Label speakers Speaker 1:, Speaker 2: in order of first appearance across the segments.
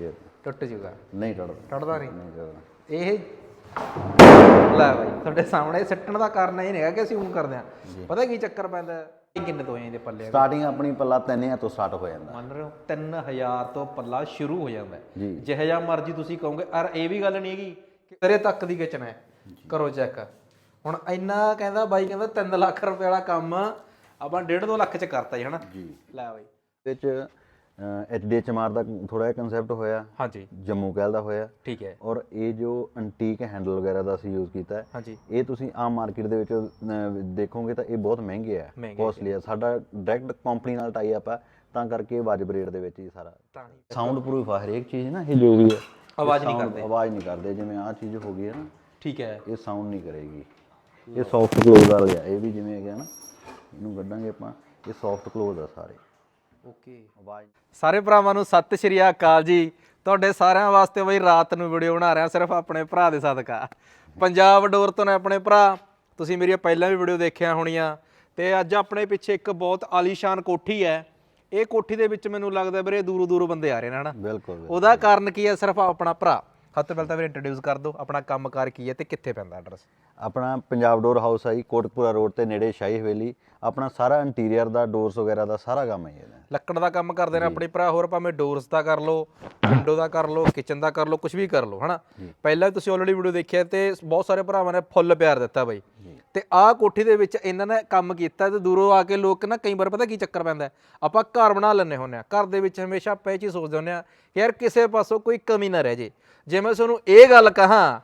Speaker 1: ਇਹ
Speaker 2: ਟੁੱਟ ਜੂਗਾ।
Speaker 1: ਨਹੀਂ ਟੁੱਟਦਾ।
Speaker 2: ਟੁੱਟਦਾ ਨਹੀਂ?
Speaker 1: ਨਹੀਂ ਟੁੱਟਦਾ।
Speaker 2: ਇਹ ਲੈ ਬਾਈ ਤੁਹਾਡੇ ਸਾਹਮਣੇ ਸਿੱਟਣ ਦਾ ਕਾਰਨ ਇਹ ਨਹੀਂ ਹੈਗਾ ਕਿ ਅਸੀਂ ਉਹ ਕਰਦੇ ਆ ਪਤਾ ਕੀ ਚੱਕਰ ਪੈਂਦਾ? ਹੈ? ਇਹ ਕਿੰਨੇ ਤੋਂ ਇਹਦੇ ਪੱਲੇ
Speaker 1: ਸਟਾਰਟਿੰਗ ਆਪਣੀ ਪੱਲਾ 3000 ਤੋਂ ਸਟਾਰਟ ਹੋ ਜਾਂਦਾ।
Speaker 2: ਮੰਨ ਰਹੇ ਹੋ 3000 ਤੋਂ ਪੱਲਾ ਸ਼ੁਰੂ ਹੋ ਜਾਂਦਾ। ਹੈ
Speaker 1: ਜੀ।
Speaker 2: ਜਿਹੇ ਜਿਹਾ ਮਰਜ਼ੀ ਤੁਸੀਂ ਕਹੋਗੇ ਔਰ ਇਹ ਵੀ ਗੱਲ ਨਹੀਂ ਹੈਗੀ ਕਿ ਤੇਰੇ ਤੱਕ ਦੀ ਖਿੱਚਣਾ ਹੈ। ਕਰੋ ਚੈੱਕ ਹੁਣ ਇੰਨਾ ਕਹਿੰਦਾ ਬਾਈ ਕਹਿੰਦਾ 3 ਲੱਖ ਰੁਪਏ ਵਾਲਾ ਕੰਮ ਆਪਾਂ 1.5 2 ਲੱਖ ਚ ਕਰਤਾ ਜੀ ਹਨਾ?
Speaker 1: ਜੀ।
Speaker 2: ਲੈ ਬਾਈ।
Speaker 1: ਵਿੱਚ ਐਚਡੀਐਚਐਮਆਰ ਦਾ ਥੋੜਾ ਜਿਹਾ ਕਨਸੈਪਟ ਹੋਇਆ
Speaker 2: ਹਾਂਜੀ।
Speaker 1: ਜੰਮੂ ਕੈਲ ਦਾ ਹੋਇਆ।
Speaker 2: ਠੀਕ ਹੈ।
Speaker 1: ਔਰ ਇਹ ਜੋ ਐਂਟੀਕ ਹੈਂਡਲ ਵਗੈਰਾ ਦਾ ਅਸੀਂ ਯੂਜ਼ ਕੀਤਾ ਹੈ
Speaker 2: ਹਾਂਜੀ।
Speaker 1: ਇਹ ਤੁਸੀਂ ਆਮ ਮਾਰਕੀਟ ਦੇ ਵਿੱਚ ਦੇਖੋਗੇ ਤਾਂ ਇਹ ਬਹੁਤ ਮਹਿੰਗੇ ਆ ਕੋਸਟਲੀ ਆ। ਸਾਡਾ ਡਾਇਰੈਕਟ ਕੰਪਨੀ ਨਾਲ ਟਾਈ ਅਪ ਆ ਤਾਂ ਕਰਕੇ ਵਾਜਬ ਰੇਟ ਦੇ ਵਿੱਚ ਹੀ ਸਾਰਾ। ਸਾਊਂਡ ਪ੍ਰੂਫ ਆ ਹਰੇਕ ਚੀਜ਼ ਨਾ ਇਹ ਜੋ ਵੀ ਹੈ
Speaker 2: ਆਵਾਜ਼ ਨਹੀਂ ਕਰਦੇ।
Speaker 1: ਆਵਾਜ਼ ਨਹੀਂ ਕਰਦੇ ਜਿਵੇਂ ਆਹ ਚੀਜ਼ ਹੋ ਗਈ ਹੈ ਨਾ
Speaker 2: ਠੀਕ ਹੈ।
Speaker 1: ਇਹ ਸਾਊਂਡ ਨਹੀਂ ਕਰੇਗੀ। ਇਹ ਸੌਫਟ ਕਲੋਜ਼ ਵਾਲਾ ਗਿਆ ਇਹ ਵੀ ਜਿਵੇਂ ਹੈਗਾ ਨਾ ਇਹਨੂੰ ਕੱਢਾਂਗੇ ਆਪਾਂ ਇਹ ਸੌਫਟ ਕਲੋਜ਼ ਆ ਸਾਰੇ।
Speaker 2: ਓਕੇ।
Speaker 1: ਆਵਾਜ਼
Speaker 2: ਸਾਰੇ ਭਰਾਵਾਂ ਨੂੰ ਸਤਿ ਸ਼੍ਰੀ ਅਕਾਲ ਜੀ। ਤੁਹਾਡੇ ਸਾਰਿਆਂ ਵਾਸਤੇ ਬਈ ਰਾਤ ਨੂੰ ਵੀਡੀਓ ਬਣਾ ਰਿਹਾ ਸਿਰਫ ਆਪਣੇ ਭਰਾ ਦੇ ਸਦਕਾ। ਪੰਜਾਬ ਡੋਰ ਤੋਂ ਨੇ ਆਪਣੇ ਭਰਾ। ਤੁਸੀਂ ਮੇਰੀਆਂ ਪਹਿਲਾਂ ਵੀ ਵੀਡੀਓ ਦੇਖਿਆ ਹੋਣੀਆਂ। ਤੇ ਅੱਜ ਆਪਣੇ ਪਿੱਛੇ ਇੱਕ ਬਹੁਤ ਆਲੀਸ਼ਾਨ ਕੋਠੀ ਹੈ। ਇਹ ਕੋਠੀ ਦੇ ਵਿੱਚ ਮੈਨੂੰ ਲੱਗਦਾ ਵੀਰੇ ਦੂਰੋਂ ਦੂਰੋਂ ਬੰਦੇ ਆ ਰਹੇ ਨੇ ਹਨਾ?
Speaker 1: ਬਿਲਕੁਲ।
Speaker 2: ਉਹਦਾ ਕਾਰਨ ਕੀ ਹੈ? ਸਿਰਫ ਆਪਣਾ ਭਰਾ। ਤੋਂ ਪਹਿਲਾਂ ਤਾਂ ਵੀਰੇ ਇੰਟਰੋਡਿਊਸ ਕਰ ਦਿਓ। ਆਪਣਾ ਕੰਮਕਾਰ ਕੀ ਹੈ ਤੇ ਕਿੱਥੇ ਪੈਂਦਾ ਐਡਰੈਸ
Speaker 1: ਆਪਣਾ ਪੰਜਾਬ ਡੋਰ ਹਾਊਸ ਆਈ ਕੋਟਕਪੂਰਾ ਰੋਡ ਤੇ ਨੇੜੇ ਸ਼ਾਹੀ ਹਵੇਲੀ। ਆਪਣਾ ਸਾਰਾ ਇੰਟੀਰੀਅਰ ਦਾ ਡੋਰਸ ਵਗੈਰਾ ਦਾ ਸਾਰਾ ਕੰਮ ਹੈ ਇਹਦਾ।
Speaker 2: ਲੱਕੜ ਦਾ ਕੰਮ ਕਰਦੇ ਨੇ ਆਪਣੇ ਭਰਾ ਹੋਰ ਭਾਵੇਂ ਡੋਰਸ ਦਾ ਕਰ ਲਓ ਵਿੰਡੋ ਦਾ ਕਰ ਲਓ ਕਿਚਨ ਦਾ ਕਰ ਲਓ ਕੁਝ ਵੀ ਕਰ ਲਓ ਹਨਾ? ਪਹਿਲਾਂ ਵੀ ਤੁਸੀਂ ਆਲਰੇਡੀ ਵੀਡੀਓ ਦੇਖਿਆ ਤੇ ਬਹੁਤ ਸਾਰੇ ਭਰਾਵਾਂ ਨੇ ਫੁੱਲ ਪਿਆਰ ਦਿੱਤਾ ਬਾਈ। ਤੇ ਆਹ ਕੋਠੀ ਦੇ ਵਿੱਚ ਇਹਨਾਂ ਨੇ ਕੰਮ ਕੀਤਾ ਤੇ ਦੂਰੋਂ ਆ ਕੇ ਲੋਕ ਨਾ ਕਈ ਵਾਰ ਪਤਾ ਕੀ ਚੱਕਰ ਪੈਂਦਾ? ਆਪਾਂ ਘਰ ਬਣਾ ਲੈਂਦੇ ਹੁੰਦੇ ਆ ਘਰ ਦੇ ਵਿੱਚ ਹਮੇਸ਼ਾ ਚੀਜ਼ ਸੋਚਦੇ ਹੁੰਦੇ ਆ ਯਾਰ ਕਿਸੇ ਪਾਸੋਂ ਕੋਈ ਕਮੀ ਨਾ ਰਹਿ ਜੇ। ਜੇ ਮੈਂ ਤੁਹਾਨੂੰ ਇਹ ਗੱਲ ਕਹਾਂ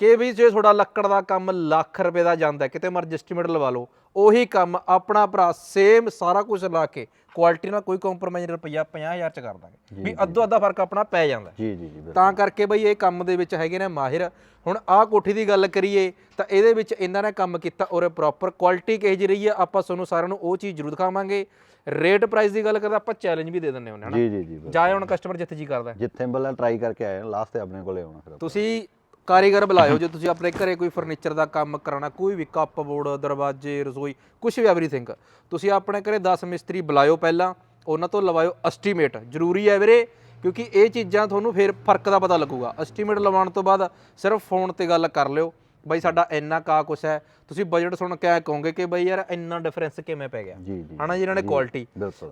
Speaker 2: ਕਿ ਵੀ ਜੇ ਤੁਹਾਡਾ ਲੱਕੜ ਦਾ ਕੰਮ ਲੱਖ ਰੁਪਏ ਦਾ ਜਾਂਦਾ ਕਿਤੇ ਮਰਜ਼ੀ ਐਸਟੀਮੇਟ ਲਵਾ ਲਓ ਉਹੀ ਕੰਮ ਆਪਣਾ ਭਰਾ ਸੇਮ ਸਾਰਾ ਕੁਝ ਲਾ ਕੇ ਕੁਆਲਿਟੀ ਨਾਲ ਕੋਈ ਕੰਪਰੋਮਾਈਜ਼ ਰੁਪਈਆ 50000 ਚ ਕਰ ਦਾਂਗੇ ਵੀ ਅੱਧੋ ਅੱਧਾ ਫ਼ਰਕ ਆਪਣਾ ਪੈ ਜਾਂਦਾ।
Speaker 1: ਜੀ ਜੀ ਜੀ।
Speaker 2: ਤਾਂ ਕਰਕੇ ਬਈ ਇਹ ਕੰਮ ਦੇ ਵਿੱਚ ਹੈਗੇ ਨੇ ਮਾਹਿਰ ਹੁਣ ਆਹ ਕੋਠੀ ਦੀ ਗੱਲ ਕਰੀਏ ਤਾਂ ਇਹਦੇ ਵਿੱਚ ਇਹਨਾਂ ਨੇ ਕੰਮ ਕੀਤਾ ਔਰ ਪ੍ਰੋਪਰ ਕੁਆਲਿਟੀ ਕਿਹੋ ਜਿਹੀ ਰਹੀ ਹੈ ਆਪਾਂ ਤੁਹਾਨੂੰ ਸਾਰਿਆਂ ਨੂੰ ਉਹ ਚੀਜ਼ ਜ਼ਰੂਰ ਦਿਖਾਵਾਂਗੇ ਰੇਟ ਪ੍ਰਾਈਸ ਦੀ ਗੱਲ ਕਰਦੇ ਆਪਾਂ ਚੈਲੰਜ ਵੀ ਦੇ ਦਿੰਦੇ ਹੁੰਦੇ ਹਾਂ ਨਾ
Speaker 1: ਜੀ ਜੀ ਜੀ।
Speaker 2: ਜਾਏ ਹੁਣ ਕਸਟਮਰ ਜਿੱਥੇ ਜੀ ਕਰਦਾ।
Speaker 1: ਜਿੱਥੇ ਬੱਲਾ ਟਰਾਈ ਕਰਕੇ ਆਏ ਲਾਸਟ ਤੇ ਆਪਣੇ ਕੋਲੇ ਆਉਣਾ ਫਿਰ।
Speaker 2: ਤੁਸੀਂ ਕਾਰੀਗਰ ਬੁਲਾਇਓ ਜੇ ਤੁਸੀਂ ਆਪਣੇ ਘਰੇ ਕੋਈ ਫਰਨੀਚਰ ਦਾ ਕੰਮ ਕਰਾਉਣਾ, ਕੋਈ ਵੀ ਕੱਪ ਬੋਰਡ ਦਰਵਾਜ਼ੇ, ਰਸੋਈ ਕੁਝ ਵੀ ਐਵਰੀਥਿੰਗ ਤੁਸੀਂ ਆਪਣੇ ਘਰੇ 10 ਮਿਸਤਰੀ ਬੁਲਾਇਓ ਪਹਿਲਾਂ, ਉਹਨਾਂ ਤੋਂ ਲਵਾਇਓ ਐਸਟੀਮੇਟ ਜ਼ਰੂਰੀ ਹੈ ਵੀਰੇ, ਕਿਉਂਕਿ ਇਹ ਚੀਜ਼ਾਂ ਤੁਹਾਨੂੰ ਫਿਰ ਫ਼ਰਕ ਦਾ ਪਤਾ ਲੱਗੂਗਾ। ਐਸਟੀਮੇਟ ਲਵਾਉਣ ਤੋਂ ਬਾਅਦ ਸਿਰਫ ਫੋਨ ਤੇ ਗੱਲ ਕਰ ਲਿਓ। ਬਈ ਸਾਡਾ ਇੰਨਾ ਕਾ ਕੁਛ ਹੈ। ਤੁਸੀਂ ਬਜਟ ਸੁਣ ਕੇ ਕਹੋਗੇ ਕਿ ਬਈ ਯਾਰ ਇੰਨਾ ਡਿਫਰੈਂਸ ਕਿਵੇਂ ਪੈ ਗਿਆ?
Speaker 1: ਜੀ ਜੀ
Speaker 2: ਹਨਾ ਜੀ ਇਹਨਾਂ ਨੇ ਕੁਆਲਿਟੀ